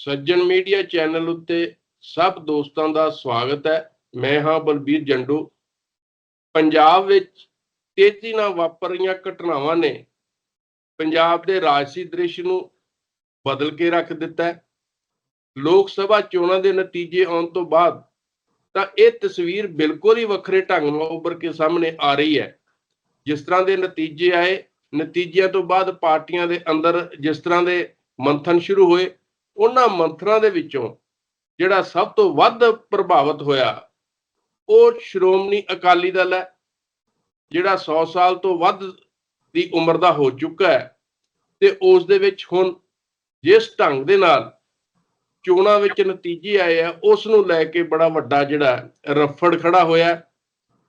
ਸੱਜਣ media channel ਉੱਤੇ ਸਭ ਦੋਸਤਾਂ ਦਾ ਸਵਾਗਤ ਹੈ। ਮੈਂ ਹਾਂ ਬਲਬੀਰ ਜੰਡੂ। ਪੰਜਾਬ ਵਿੱਚ ਤੇਜ਼ੀ ਨਾਲ ਵਾਪਰ ਰਹੀਆਂ ਘਟਨਾਵਾਂ ਨੇ ਪੰਜਾਬ ਦੇ ਰਾਜਸੀ ਦ੍ਰਿਸ਼ ਨੂੰ ਬਦਲ ਕੇ ਰੱਖ ਦਿੱਤਾ ਹੈ। ਲੋਕ ਸਭਾ ਚੋਣਾਂ ਦੇ ਨਤੀਜੇ ਆਉਣ ਤੋਂ ਬਾਅਦ ਤਾਂ ਇਹ ਤਸਵੀਰ ਬਿਲਕੁਲ ਹੀ ਵੱਖਰੇ ਢੰਗ ਨਾਲ ਉੱਭਰ ਕੇ ਸਾਹਮਣੇ ਆ ਰਹੀ ਹੈ। ਜਿਸ ਤਰ੍ਹਾਂ ਦੇ ਨਤੀਜੇ ਆਏ, ਨਤੀਜਿਆਂ ਤੋਂ ਬਾਅਦ ਪਾਰਟੀਆਂ ਦੇ ਅੰਦਰ ਜਿਸ ਤਰ੍ਹਾਂ ਦੇ ਮੰਥਨ ਸ਼ੁਰੂ ਹੋਏ ਉਹਨਾਂ ਮੰਥਨਾਂ ਦੇ ਵਿੱਚੋਂ ਜਿਹੜਾ ਸਭ ਤੋਂ ਵੱਧ ਪ੍ਰਭਾਵਿਤ ਹੋਇਆ, ਉਹ ਸ਼੍ਰੋਮਣੀ ਅਕਾਲੀ ਦਲ ਹੈ, ਜਿਹੜਾ 100 ਸਾਲ ਤੋਂ ਵੱਧ ਦੀ ਉਮਰ ਦਾ ਹੋ ਚੁੱਕਾ ਹੈ ਤੇ ਉਸ ਦੇ ਵਿੱਚ ਹੁਣ ਜਿਸ ਢੰਗ ਦੇ ਨਾਲ ਚੋਣਾਂ ਵਿੱਚ ਨਤੀਜੇ ਆਏ ਆ, ਉਸ ਨੂੰ ਲੈ ਕੇ ਬੜਾ ਵੱਡਾ ਜਿਹੜਾ ਰਫੜ ਖੜਾ ਹੋਇਆ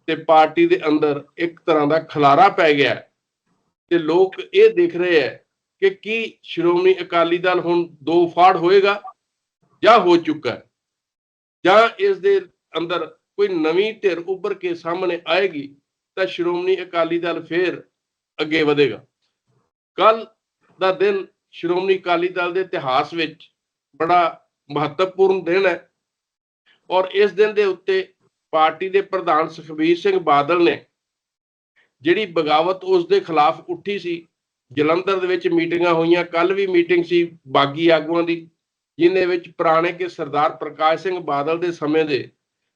ਤੇ ਪਾਰਟੀ ਦੇ ਅੰਦਰ ਇੱਕ ਤਰ੍ਹਾਂ ਦਾ ਖਲਾਰਾ ਪੈ ਗਿਆ ਤੇ ਲੋਕ ਇਹ ਦੇਖ ਰਹੇ ਹੈ ਕਿ ਕੀ ਸ਼੍ਰੋਮਣੀ ਅਕਾਲੀ ਦਲ ਹੁਣ ਦੋ ਫਾੜ ਹੋਏਗਾ ਜਾਂ ਹੋ ਚੁੱਕਾ ਹੈ? ਜਾਂ ਇਸ ਦੇ ਅੰਦਰ ਕੋਈ ਨਵੀਂ ਧਿਰ ਉੱਭਰ ਕੇ ਸਾਹਮਣੇ ਆਏਗੀ, ਤਾਂ ਸ਼੍ਰੋਮਣੀ ਅਕਾਲੀ ਦਲ ਫੇਰ ਅੱਗੇ ਵਧੇਗਾ। ਕੱਲ ਦਾ ਦਿਨ ਸ਼੍ਰੋਮਣੀ ਅਕਾਲੀ ਦਲ ਦੇ ਇਤਿਹਾਸ ਵਿੱਚ ਬੜਾ ਮਹੱਤਵਪੂਰਨ ਦਿਨ ਹੈ ਔਰ ਇਸ ਦਿਨ ਦੇ ਉੱਤੇ ਪਾਰਟੀ ਦੇ ਪ੍ਰਧਾਨ ਸੁਖਬੀਰ ਸਿੰਘ ਬਾਦਲ ਨੇ ਜਿਹੜੀ ਬਗਾਵਤ ਉਸ ਦੇ ਖਿਲਾਫ ਉੱਠੀ ਸੀ ਜਲੰਧਰ ਦੇ ਵਿੱਚ ਮੀਟਿੰਗਾਂ ਹੋਈਆਂ। ਕੱਲ ਵੀ ਮੀਟਿੰਗ ਸੀ ਬਾਗੀ ਆਗੂਆਂ ਦੀ ਜਿਨੇ ਵਿੱਚ ਪੁਰਾਣੇ ਕੇ ਸਰਦਾਰ ਪ੍ਰਕਾਸ਼ ਸਿੰਘ ਬਾਦਲ ਦੇ ਸਮੇਂ ਦੇ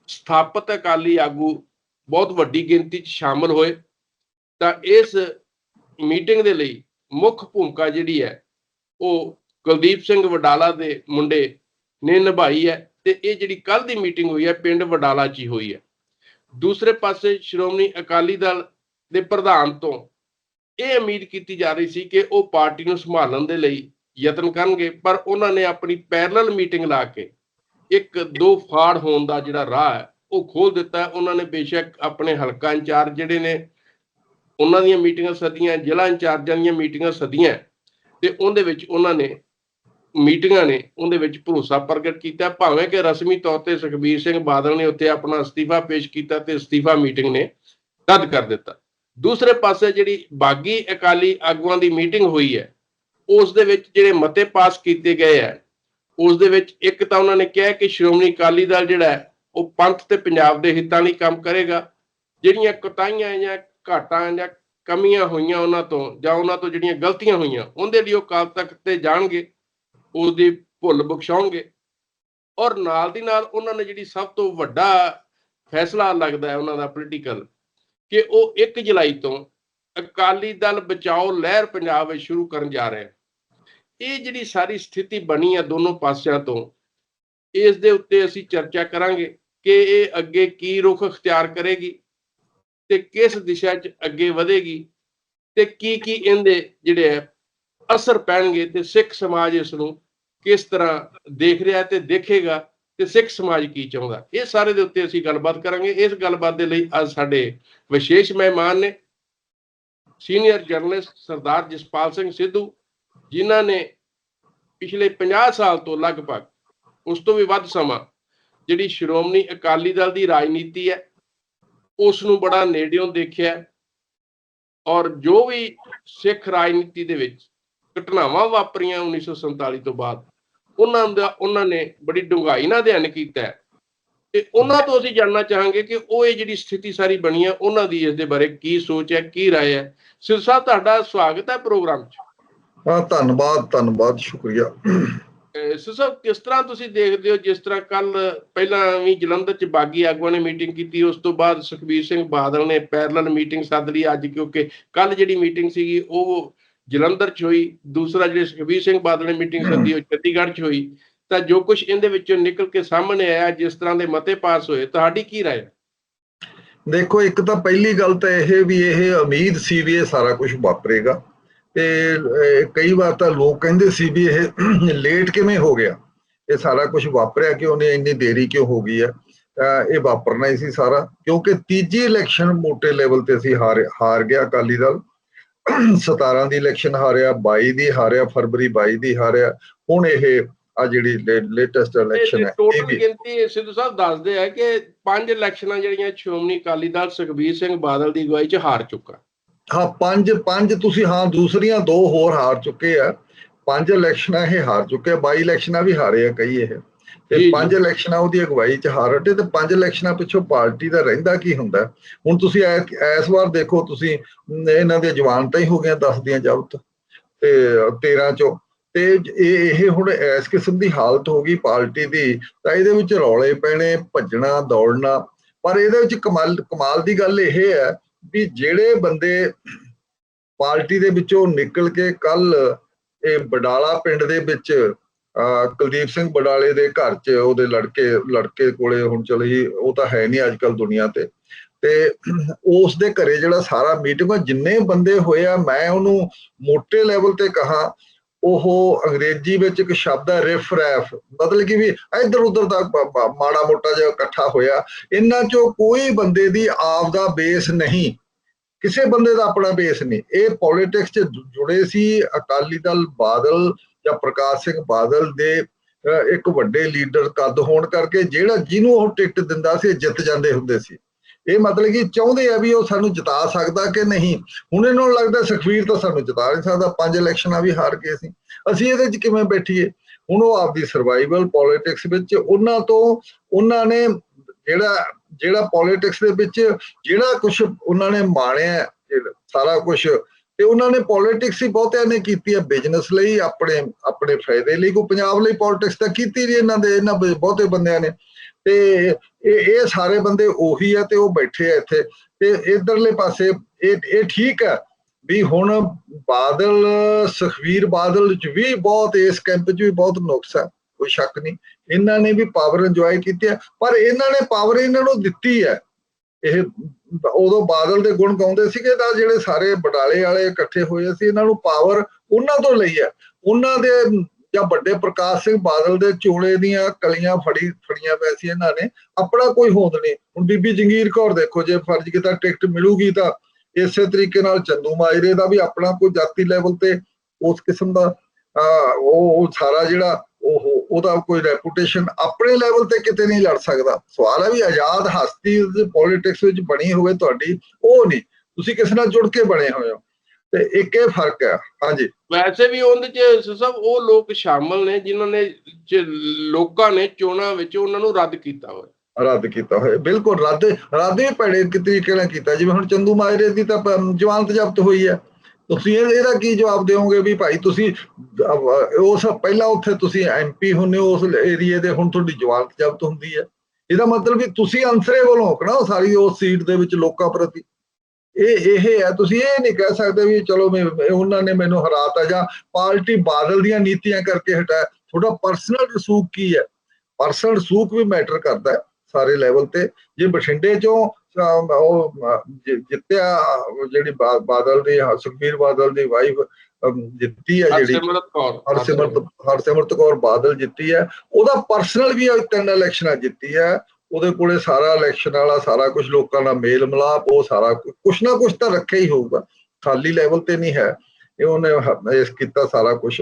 ਸਥਾਪਿਤ ਅਕਾਲੀ ਆਗੂ ਬਹੁਤ ਵੱਡੀ ਗਿਣਤੀ 'ਚ ਸ਼ਾਮਲ ਹੋਏ। ਤਾਂ ਇਸ ਮੀਟਿੰਗ ਦੇ ਲਈ ਮੁੱਖ ਭੂਮਿਕਾ ਜਿਹੜੀ ਹੈ, ਉਹ ਕੁਲਦੀਪ ਸਿੰਘ ਵਡਾਲਾ ਦੇ ਮੁੰਡੇ ਨੇ ਨਿਭਾਈ ਹੈ ਤੇ ਇਹ ਜਿਹੜੀ ਕੱਲ ਦੀ ਮੀਟਿੰਗ ਹੋਈ ਹੈ, ਪਿੰਡ ਵਡਾਲਾ 'ਚ ਹੀ ਹੋਈ ਹੈ। ਦੂਸਰੇ ਪਾਸੇ ਸ਼੍ਰੋਮਣੀ ਅਕਾਲੀ ਦਲ ਦੇ ਪ੍ਰਧਾਨ ਤੋਂ ਇਹ ਉਮੀਦ ਕੀਤੀ ਜਾ ਰਹੀ ਸੀ ਕਿ ਉਹ ਪਾਰਟੀ ਨੂੰ ਸੰਭਾਲਣ ਦੇ ਲਈ ਯਤਨ ਕਰਨਗੇ, ਪਰ ਉਹਨਾਂ ਨੇ ਆਪਣੀ ਪੈਰਲਲ ਮੀਟਿੰਗ ਲਾ ਕੇ ਇੱਕ ਦੋ ਫਾੜ ਹੋਣ ਦਾ ਜਿਹੜਾ ਰਾਹ ਹੈ, ਉਹ ਖੋਲ ਦਿੱਤਾ। ਉਹਨਾਂ ਨੇ ਬੇਸ਼ੱਕ ਆਪਣੇ ਹਲਕਾ ਇੰਚਾਰਜ ਜਿਹੜੇ ਨੇ, ਉਹਨਾਂ ਦੀਆਂ ਮੀਟਿੰਗਾਂ ਸਦੀਆਂ, ਜ਼ਿਲ੍ਹਾ ਇੰਚਾਰਜਾਂ ਦੀਆਂ ਮੀਟਿੰਗਾਂ ਸਦੀਆਂ, ਤੇ ਉਹਦੇ ਵਿੱਚ ਉਹਨਾਂ ਨੇ ਮੀਟਿੰਗਾਂ ਨੇ ਉਹਦੇ ਵਿੱਚ ਭਰੋਸਾ ਪ੍ਰਗਟ ਕੀਤਾ। ਭਾਵੇਂ ਕਿ ਰਸਮੀ ਤੌਰ ਤੇ ਸੁਖਬੀਰ ਸਿੰਘ ਬਾਦਲ ਨੇ ਉੱਥੇ ਆਪਣਾ ਅਸਤੀਫਾ ਪੇਸ਼ ਕੀਤਾ ਤੇ ਅਸਤੀਫਾ ਮੀਟਿੰਗ ਨੇ ਰੱਦ ਕਰ ਦਿੱਤਾ। ਦੂਸਰੇ ਪਾਸੇ ਜਿਹੜੀ ਬਾਗੀ ਅਕਾਲੀ ਆਗੂਆਂ ਦੀ ਮੀਟਿੰਗ ਹੋਈ ਹੈ, ਉਸ ਦੇ ਵਿੱਚ ਜਿਹੜੇ ਮਤੇ ਪਾਸ ਕੀਤੇ ਗਏ ਹੈ, ਉਸ ਦੇ ਵਿੱਚ ਇੱਕ ਤਾਂ ਉਹਨਾਂ ਨੇ ਕਿਹਾ ਕਿ ਸ਼੍ਰੋਮਣੀ ਅਕਾਲੀ ਦਲ ਜਿਹੜਾ ਉਹ ਪੰਥ ਤੇ ਪੰਜਾਬ ਦੇ ਹਿੱਤਾਂ ਲਈ ਕੰਮ ਕਰੇਗਾ, ਜਿਹੜੀਆਂ ਕੁਤਾਈਆਂ ਜਾਂ ਘਾਟਾਂ ਜਾਂ ਕਮੀਆਂ ਹੋਈਆਂ ਉਹਨਾਂ ਤੋਂ ਜਾਂ ਉਹਨਾਂ ਤੋਂ ਜਿਹੜੀਆਂ ਗਲਤੀਆਂ ਹੋਈਆਂ, ਉਹਦੇ ਲਈ ਉਹ ਕਾਲ ਤੱਕ ਤੇ ਜਾਣਗੇ ਉਸ ਭੁੱਲ ਬਖਸ਼ਾਉਣਗੇ ਔਰ ਨਾਲ ਦੀ ਨਾਲ ਉਹਨਾਂ ਨੇ ਜਿਹੜੀ ਸਭ ਤੋਂ ਵੱਡਾ ਫੈਸਲਾ ਲੱਗਦਾ ਹੈ ਉਹਨਾਂ ਦਾ ਪੋਲੀਟੀਕਲ ਕਿ ਉਹ 1 ਜੁਲਾਈ ਤੋਂ ਅਕਾਲੀ ਦਲ ਬਚਾਓ ਲਹਿਰ ਪੰਜਾਬ ਵਿੱਚ ਸ਼ੁਰੂ ਕਰਨ ਜਾ ਰਹੇ ਇਹ ਜਿਹੜੀ ਸਾਰੀ ਸਥਿਤੀ ਬਣੀ ਹੈ ਦੋਨੋਂ ਪਾਸਿਆਂ ਤੋਂ, ਇਸ ਦੇ ਉੱਤੇ ਅਸੀਂ ਚਰਚਾ ਕਰਾਂਗੇ ਕਿ ਇਹ ਅੱਗੇ ਕੀ ਰੁਖ ਅਖਤਿਆਰ ਕਰੇਗੀ ਤੇ ਕਿਸ ਦਿਸ਼ਾ 'ਚ ਅੱਗੇ ਵਧੇਗੀ ਤੇ ਕੀ ਕੀ ਇਹਦੇ ਜਿਹੜੇ ਹੈ ਅਸਰ ਪੈਣਗੇ ਤੇ ਸਿੱਖ ਸਮਾਜ ਇਸ ਨੂੰ ਕਿਸ ਤਰ੍ਹਾਂ ਦੇਖ ਰਿਹਾ ਤੇ ਦੇਖੇਗਾ ਤੇ ਸਿੱਖ ਸਮਾਜ ਕੀ ਚਾਹੁੰਦਾ? ਇਹ ਸਾਰੇ ਦੇ ਉੱਤੇ ਅਸੀਂ ਗੱਲਬਾਤ ਕਰਾਂਗੇ। ਇਸ ਗੱਲਬਾਤ ਦੇ ਲਈ ਅੱਜ ਸਾਡੇ ਵਿਸ਼ੇਸ਼ ਮਹਿਮਾਨ ਨੇ ਸੀਨੀਅਰ ਜਰਨਲਿਸਟ ਸਰਦਾਰ ਜਸਪਾਲ ਸਿੰਘ ਸਿੱਧੂ, ਜਿਨ੍ਹਾਂ ਨੇ ਪਿਛਲੇ 50 ਸਾਲ ਤੋਂ ਲਗਭਗ ਉਸ ਤੋਂ ਵੀ ਵੱਧ ਸਮਾਂ ਜਿਹੜੀ ਸ਼੍ਰੋਮਣੀ ਅਕਾਲੀ ਦਲ ਦੀ ਰਾਜਨੀਤੀ ਹੈ, ਉਸ ਨੂੰ ਬੜਾ ਨੇੜਿਓਂ ਦੇਖਿਆ ਔਰ ਜੋ ਵੀ ਸਿੱਖ ਰਾਜਨੀਤੀ ਦੇ ਵਿੱਚ ਘਟਨਾਵਾਂ ਵਾਪਰੀਆਂ 1947 ਤੋਂ ਬਾਅਦ ਉਹਨਾਂ ਦਾ ਉਹਨਾਂ ਨੇ ਬੜੀ ਡੂੰਘਾਈ ਨਾਲ ਅਧਿਐਨ ਕੀਤਾ ਹੈ ਤੇ ਉਹਨਾਂ ਤੋਂ ਅਸੀਂ ਜਾਨਣਾ ਚਾਹਾਂਗੇ ਕਿ ਉਹ ਇਹ ਜਿਹੜੀ ਸਥਿਤੀ ਸਾਰੀ ਬਣੀ ਹੈ ਉਹਨਾਂ ਦੀ ਇਸ ਦੇ ਬਾਰੇ ਕੀ ਸੋਚ ਹੈ ਕੀ رائے ਹੈ ਸਿਰ ਸਾਹਿਬ ਤੁਹਾਡਾ ਸਵਾਗਤ ਹੈ ਪ੍ਰੋਗਰਾਮ 'ਚ ਹਾਂ ਧੰਨਵਾਦ ਧੰਨਵਾਦ ਸ਼ੁਕਰੀਆ ਅਹ ਸਿਰ ਸਾਹਿਬ ਕਿਸ ਤਰ੍ਹਾਂ ਤੁਸੀਂ ਦੇਖਦੇ ਹੋ ਜਿਸ ਤਰ੍ਹਾਂ ਕੱਲ ਪਹਿਲਾਂ ਵੀ ਜਲੰਧਰ 'ਚ ਬਾਗੀ ਆਗੂਆਂ ਨੇ ਮੀਟਿੰਗ ਕੀਤੀ ਉਸ ਤੋਂ ਬਾਅਦ ਸੁਖਬੀਰ ਸਿੰਘ ਬਾਦਲ ਨੇ ਪੈਰਲਲ ਮੀਟਿੰਗ ਸੱਦ ਲਈ ਅੱਜ ਕਿਉਂਕਿ ਕੱਲ ਜਿਹੜੀ ਮੀਟਿੰਗ ਸੀਗੀ ਉਹ ਜਲੰਧਰ 'ਚ ਹੋਈ, ਦੂਸਰਾ ਜਿਹੜੇ ਸੁਖਵੀਰ ਸਿੰਘ ਬਾਦਲ ਨੇ ਮੀਟਿੰਗ ਸੱਦੀ ਉਹ ਚੰਡੀਗੜ੍ਹ 'ਚ ਹੋਈ, ਤਾਂ ਜੋ ਕੁਝ ਇਹਦੇ ਵਿੱਚੋਂ ਨਿਕਲ ਕੇ ਸਾਹਮਣੇ ਆਇਆ, ਜਿਸ ਤਰ੍ਹਾਂ ਦੇ ਮਤੇ ਪਾਸ ਹੋਏ, ਤੁਹਾਡੀ ਕੀ رائے ਦੇਖੋ, ਇੱਕ ਤਾਂ ਪਹਿਲੀ ਗੱਲ ਤਾਂ ਇਹ ਵੀ ਇਹ ਉਮੀਦ ਸੀ ਵੀ ਇਹ ਸਾਰਾ ਕੁਝ ਵਾਪਰੇਗਾ, ਤੇ ਕਈ ਵਾਰ ਤਾਂ ਲੋਕ ਕਹਿੰਦੇ ਸੀ ਵੀ ਇਹ ਲੇਟ ਕਿਵੇਂ ਹੋ ਗਿਆ? ਇਹ ਸਾਰਾ ਕੁਝ ਵਾਪਰਿਆ ਕਿਉਂ ਉਹਨੇ ਇੰਨੀ ਦੇਰੀ ਕਿਉਂ ਹੋ ਗਈ ਹੈ? ਇਹ ਵਾਪਰਨਾ ਹੀ ਸੀ ਸਾਰਾ, ਕਿਉਂਕਿ ਤੀਜੀ ਇਲੈਕਸ਼ਨ ਮੋਟੇ ਲੈਵਲ ਤੇ ਸੀ ਹਾਰ ਹਾਰ ਗਿਆ ਅਕਾਲੀ ਦਲ 17 ਦੀ ਇਲੈਕਸ਼ਨ ਹਾਰਿਆ 22 ਦੀ ਹਾਰਿਆ ਫਰਵਰੀ 22 ਦੀ ਹਾਰਿਆ ਹੁਣ ਇਹ ਆ ਜਿਹੜੀ ਲੇਟੈਸਟ ਇਲੈਕਸ਼ਨ ਹੈ ਇਹ ਵੀ ਗਿਣਤੀ ਸਿੱਧੂ ਸਾਹਿਬ ਦੱਸਦੇ ਆ ਕਿ ਪੰਜ ਇਲੈਕਸ਼ਨਾਂ ਜਿਹੜੀਆਂ ਸ਼੍ਰੋਮਣੀ ਅਕਾਲੀ ਦਲ ਸੁਖਬੀਰ ਸਿੰਘ ਬਾਦਲ ਦੀ ਅਗਵਾਈ 'ਚ ਹਾਰ ਚੁੱਕਾ। ਹਾਂ ਪੰਜ ਪੰਜ ਤੁਸੀਂ ਹਾਂ ਦੂਸਰੀਆਂ ਦੋ ਹੋਰ ਹਾਰ ਚੁੱਕੇ ਆ। ਪੰਜ ਇਲੈਕਸ਼ਨਾਂ ਇਹ ਹਾਰ ਚੁੱਕੇ ਆ 22 ਇਲੈਕਸ਼ਨਾਂ ਵੀ ਹਾਰੇ ਆ ਕਈ ਇਹ। ਤੇ। ਪੰਜ ਇਲੈਕਸ਼ਨਾਂ ਉਹਦੀ ਅਗਵਾਈ ਚ ਹਾਰ ਹਟੇ ਤੇ ਪੰਜ ਇਲੈਕਸ਼ਨਾਂ ਪਿੱਛੋਂ ਪਾਰਟੀ ਦਾ ਰਹਿੰਦਾ ਕੀ ਹੁੰਦਾ? ਹੁਣ ਤੁਸੀਂ ਇਸ ਵਾਰ ਦੇਖੋ ਤੁਸੀਂ ਇਹਨਾਂ ਦੀਆਂ ਜਵਾਨਤਾਂ ਹੀ ਹੋ ਗਈਆਂ 10 ਦੀਆਂ ਜ਼ਬਤ ਤੇ 13 ਚੋਂ। ਤੇ ਇਹ ਇਹ ਹੁਣ ਇਸ ਕਿਸਮ ਦੀ ਹਾਲਤ ਹੋ ਗਈ ਪਾਰਟੀ ਦੀ ਤਾਂ ਇਹਦੇ ਵਿੱਚ ਰੌਲੇ ਪੈਣੇ ਭੱਜਣਾ ਦੌੜਨਾ। ਪਰ ਇਹਦੇ ਵਿੱਚ ਕਮਾਲ ਕਮਾਲ ਦੀ ਗੱਲ ਇਹ ਹੈ ਵੀ ਜਿਹੜੇ ਬੰਦੇ ਪਾਰਟੀ ਦੇ ਵਿੱਚੋਂ ਨਿਕਲ ਕੇ ਕੱਲ ਇਹ ਬਡਾਲਾ ਪਿੰਡ ਦੇ ਵਿੱਚ ਕੁਲਦੀਪ ਸਿੰਘ ਬਡਾਲੇ ਦੇ ਘਰ 'ਚ ਉਹਦੇ ਲੜਕੇ ਲੜਕੇ ਕੋਲੇ ਹੁਣ ਚਲੋ ਜੀ ਉਹ ਤਾਂ ਹੈ ਨਹੀਂ ਅੱਜ ਕੱਲ ਦੁਨੀਆ ਤੇ। ਤੇ ਉਸ ਦੇ ਘਰੇ ਜਿਹੜਾ ਸਾਰਾ ਮੀਟਿੰਗ ਜਿੰਨੇ ਬੰਦੇ ਹੋਏ ਆ, ਮੈਂ ਉਹਨੂੰ ਮੋਟੇ ਲੈਵਲ ਤੇ ਕਹਾ, ਉਹ ਅੰਗਰੇਜ਼ੀ ਵਿੱਚ ਇੱਕ ਸ਼ਬਦ ਹੈ ਰਿਫ ਰੈਫ ਮਤਲਬ ਕਿ ਵੀ ਇੱਧਰ ਉੱਧਰ ਦਾ ਮਾੜਾ ਮੋਟਾ ਜਿਹਾ ਇਕੱਠਾ ਹੋਇਆ। ਇਹਨਾਂ ਚੋਂ ਕੋਈ ਬੰਦੇ ਦੀ ਆਪ ਦਾ ਬੇਸ ਨਹੀਂ। ਕਿਸੇ ਬੰਦੇ ਦਾ ਆਪਣਾ ਬੇਸ ਨਹੀਂ। ਇਹ ਪੋਲਿਟਿਕਸ 'ਚ ਜੁੜੇ ਸੀ ਅਕਾਲੀ ਦਲ, ਬਾਦਲ ਜਾਂ ਪ੍ਰਕਾਸ਼ ਸਿੰਘ ਬਾਦਲ ਦੇ ਇੱਕ ਵੱਡੇ ਲੀਡਰ ਕੱਦ ਹੋਣ ਕਰਕੇ ਜਿਹੜਾ ਜਿਹਨੂੰ ਉਹ ਟਿਕਟ ਦਿੰਦਾ ਸੀ ਜਿੱਤ ਜਾਂਦੇ ਹੁੰਦੇ ਸੀ। ਇਹ ਮਤਲਬ ਕਿ ਚਾਹੁੰਦੇ ਆ ਵੀ ਉਹ ਸਾਨੂੰ ਜਿਤਾ ਸਕਦਾ ਕਿ ਨਹੀਂ। ਹੁਣ ਇਹਨਾਂ ਨੂੰ ਲੱਗਦਾ ਸੁਖਵੀਰ ਤਾਂ ਸਾਨੂੰ ਜਿਤਾ ਨਹੀਂ ਸਕਦਾ। ਪੰਜ ਇਲੈਕਸ਼ਨਾਂ ਵੀ ਹਾਰ ਗਏ ਸੀ। ਅਸੀਂ ਇਹਦੇ 'ਚ ਕਿਵੇਂ ਬੈਠੀਏ? ਹੁਣ ਉਹ ਆਪਦੀ ਸਰਵਾਈਵਲ ਪੋਲਿਟਿਕਸ ਵਿੱਚ ਉਹਨਾਂ ਤੋਂ ਉਹਨਾਂ ਨੇ ਜਿਹੜਾ ਜਿਹੜਾ ਪੋਲਿਟਿਕਸ ਦੇ ਵਿੱਚ ਜਿਹੜਾ ਕੁਝ ਉਹਨਾਂ ਨੇ ਮਾਣਿਆ, ਸਾਰਾ ਕੁਝ ਤੇ ਉਹਨਾਂ ਨੇ ਪੋਲਿਟਿਕਸ ਹੀ ਬਹੁਤਿਆਂ ਨੇ ਕੀਤੀ ਹੈ ਬਿਜ਼ਨਸ ਲਈ, ਆਪਣੇ ਆਪਣੇ ਫਾਇਦੇ ਲਈ, ਕੋਈ ਪੰਜਾਬ ਲਈ ਪੋਲਿਟਿਕਸ ਤਾਂ ਕੀਤੀ ਨਹੀਂ ਇਹਨਾਂ ਦੇ, ਇਹਨਾਂ ਬਹੁਤੇ ਬੰਦਿਆਂ ਨੇ। ਤੇ ਇਹ ਇਹ ਸਾਰੇ ਬੰਦੇ ਉਹੀ ਆ ਤੇ ਉਹ ਬੈਠੇ ਆ ਇੱਥੇ। ਤੇ ਇਧਰਲੇ ਪਾਸੇ ਇਹ ਇਹ ਠੀਕ ਹੈ ਵੀ ਹੁਣ ਬਾਦਲ, ਸੁਖਵੀਰ ਬਾਦਲ ਚ ਵੀ ਬਹੁਤ, ਇਸ ਕੈਂਪ ਚ ਵੀ ਬਹੁਤ ਨੁਕਸ ਹੈ ਕੋਈ ਸ਼ੱਕ ਨਹੀਂ। ਇਹਨਾਂ ਨੇ ਵੀ ਪਾਵਰ ਇੰਜੋਏ ਕੀਤੀ ਹੈ ਪਰ ਇਹਨਾਂ ਨੇ ਪਾਵਰ ਇਹਨਾਂ ਨੂੰ ਦਿੱਤੀ ਹੈ ਇਹ ਉਦੋਂ ਬਾਦਲ ਦੇ ਗੁਣ ਗਾਉਂਦੇ ਸੀਗੇ ਤਾਂ ਜਿਹੜੇ ਸਾਰੇ ਬਡਾਲੇ ਵਾਲੇ ਇਕੱਠੇ ਹੋਏ ਸੀ ਇਹਨਾਂ ਨੂੰ ਪਾਵਰ ਉਹਨਾਂ ਤੋਂ ਲਈ ਹੈ। ਉਹਨਾਂ ਦੇ ਜਾਂ ਵੱਡੇ ਪ੍ਰਕਾਸ਼ ਸਿੰਘ ਬਾਦਲ ਦੇ ਚੋਲੇ ਦੀਆਂ ਕਲੀਆਂ ਫੜੀ ਫੜੀਆਂ ਪੈ ਸੀ ਇਹਨਾਂ ਨੇ। ਆਪਣਾ ਕੋਈ ਹੋਂਦ ਨਹੀਂ। ਹੁਣ ਬੀਬੀ ਜੰਗੀਰ ਕੌਰ ਦੇਖੋ ਜੇ ਫਰਜ਼ ਕੀਤਾ ਟਿਕਟ ਮਿਲੂਗੀ ਤਾਂ ਇਸੇ ਤਰੀਕੇ ਨਾਲ ਚੰਦੂ ਮਾਜਰੇ ਦਾ ਵੀ ਆਪਣਾ ਕੋਈ ਜਾਤੀ ਲੈਵਲ ਤੇ ਉਸ ਕਿਸਮ ਦਾ ਅਹ, ਉਹ ਸਾਰਾ ਜਿਹੜਾ ਉਹ ਉਹਦਾ ਕੋਈ ਰੈਪੂਟੇਸ਼ਨ ਆਪਣੇ ਲੈਵਲ ਤੇ ਕਿਤੇ ਨਹੀਂ ਲੜ ਸਕਦਾ। ਸਵਾਲ ਹੈ ਵੀ ਆਜ਼ਾਦ ਹਸਤੀ ਪੋਲਿਟਿਕਸ ਵਿੱਚ ਬਣੀ ਹੋਵੇ ਤੁਹਾਡੀ ਉਹ ਨਹੀਂ। ਤੁਸੀਂ ਕਿਸੇ ਨਾਲ ਜੁੜ ਕੇ ਬਣੇ ਹੋਏ ਹੋ? ਤੇ ਇੱਕ ਇਹ ਫ਼ਰਕ ਹੈ ਹਾਂਜੀ। ਵੈਸੇ ਵੀ ਉਹਦੇ ਚ ਸਭ ਉਹ ਲੋਕ ਸ਼ਾਮਲ ਨੇ ਜਿਨ੍ਹਾਂ ਨੇ ਲੋਕਾਂ ਨੇ ਚੋਣਾਂ ਵਿੱਚ ਉਹਨਾਂ ਨੂੰ ਰੱਦ ਕੀਤਾ ਹੋਇਆ। ਰੱਦ ਕੀਤਾ ਹੋਇਆ ਬਿਲਕੁਲ ਰੱਦ ਰੱਦ ਵੀ ਭੜੇ ਕਿ ਤਰੀਕੇ ਨਾਲ ਕੀਤਾ। ਜਿਵੇਂ ਹੁਣ ਚੰਦੂ ਮਾਜਰੇ ਦੀ ਤਾਂ ਜਮਾਨਤ ਜ਼ਬਤ ਹੋਈ ਹੈ। ਤੁਸੀਂ ਇਹ- ਇਹਦਾ ਕੀ ਜਵਾਬ ਦਿਓਗੇ ਵੀ ਭਾਈ ਤੁਸੀਂ ਉਸ ਪਹਿਲਾਂ ਉੱਥੇ ਤੁਸੀਂ ਐਮਪੀ ਹੁੰਨੇ ਹੋ, ਉਸ ਏਰੀਏ ਦੇ, ਹੁਣ ਤੁਹਾਡੀ ਜਮਾਨਤ ਜ਼ਬਤ ਹੁੰਦੀ ਹੈ। ਇਹਦਾ ਮਤਲਬ ਵੀ ਤੁਸੀਂ ਅਨਸਰੇਬਲ ਹੋ ਨਾ ਉਹ ਸਾਰੀ ਉਸ ਸੀਟ ਦੇ ਵਿੱਚ ਲੋਕਾਂ ਪ੍ਰਤੀ। ਇਹ ਇਹ ਹੈ, ਤੁਸੀਂ ਇਹ ਨਹੀਂ ਕਹਿ ਸਕਦੇ ਵੀ ਚਲੋ ਮੈਂ- ਉਹਨਾਂ ਨੇ ਮੈਨੂੰ ਹਰਾਤਾ ਜਾਂ ਪਾਰਟੀ ਬਾਦਲ ਦੀਆਂ ਨੀਤੀਆਂ ਕਰਕੇ ਹਟਾਇਆ। ਤੁਹਾਡਾ ਪਰਸਨਲ ਰਸੂਖ ਕੀ ਹੈ? ਪਰਸਨਲ ਰਸੂਖ ਵੀ ਮੈਟਰ ਕਰਦਾ ਹੈ ਸਾਰੇ ਲੈਵਲ ਤੇ। ਜੇ ਬਠਿੰਡੇ ਚੋਂ ਅਮ, ਉਹ ਜਿੱਤਿਆ ਜਿਹੜੀ ਬਾਦਲ ਦੀ ਸੁਖਬੀਰ ਬਾਦਲ ਦੀ ਵਾਈਫ ਜਿੱਤੀ ਹੈ ਜਿਹੜੀ। ਹਰਸਿਮਰਤ ਕੌਰ। ਹਰਸਿਮਰਤ ਹਰਸਿਮਰਤ ਕੌਰ ਬਾਦਲ ਜਿੱਤੀ ਹੈ। ਉਹਦਾ ਪਰਸਨਲ ਵੀ ਤਿੰਨ ਇਲੈਕਸ਼ਨਾਂ ਜਿੱਤੀ ਹੈ। ਉਹਦੇ ਕੋਲੇ ਸਾਰਾ ਇਲੈਕਸ਼ਨ ਵਾਲਾ ਸਾਰਾ ਕੁਝ ਲੋਕਾਂ ਨਾਲ ਮੇਲ ਮਿਲਾਪ ਉਹ ਸਾਰਾ ਕੁ- ਕੁਛ ਨਾ ਕੁਛ ਤਾਂ ਰੱਖਿਆ ਹੀ ਹੋਊਗਾ। ਖਾਲੀ ਲੈਵਲ ਤੇ ਨਹੀਂ ਹੈ। ਇਹ ਉਹਨੇ ਇਸ ਕੀਤਾ ਸਾਰਾ ਕੁਝ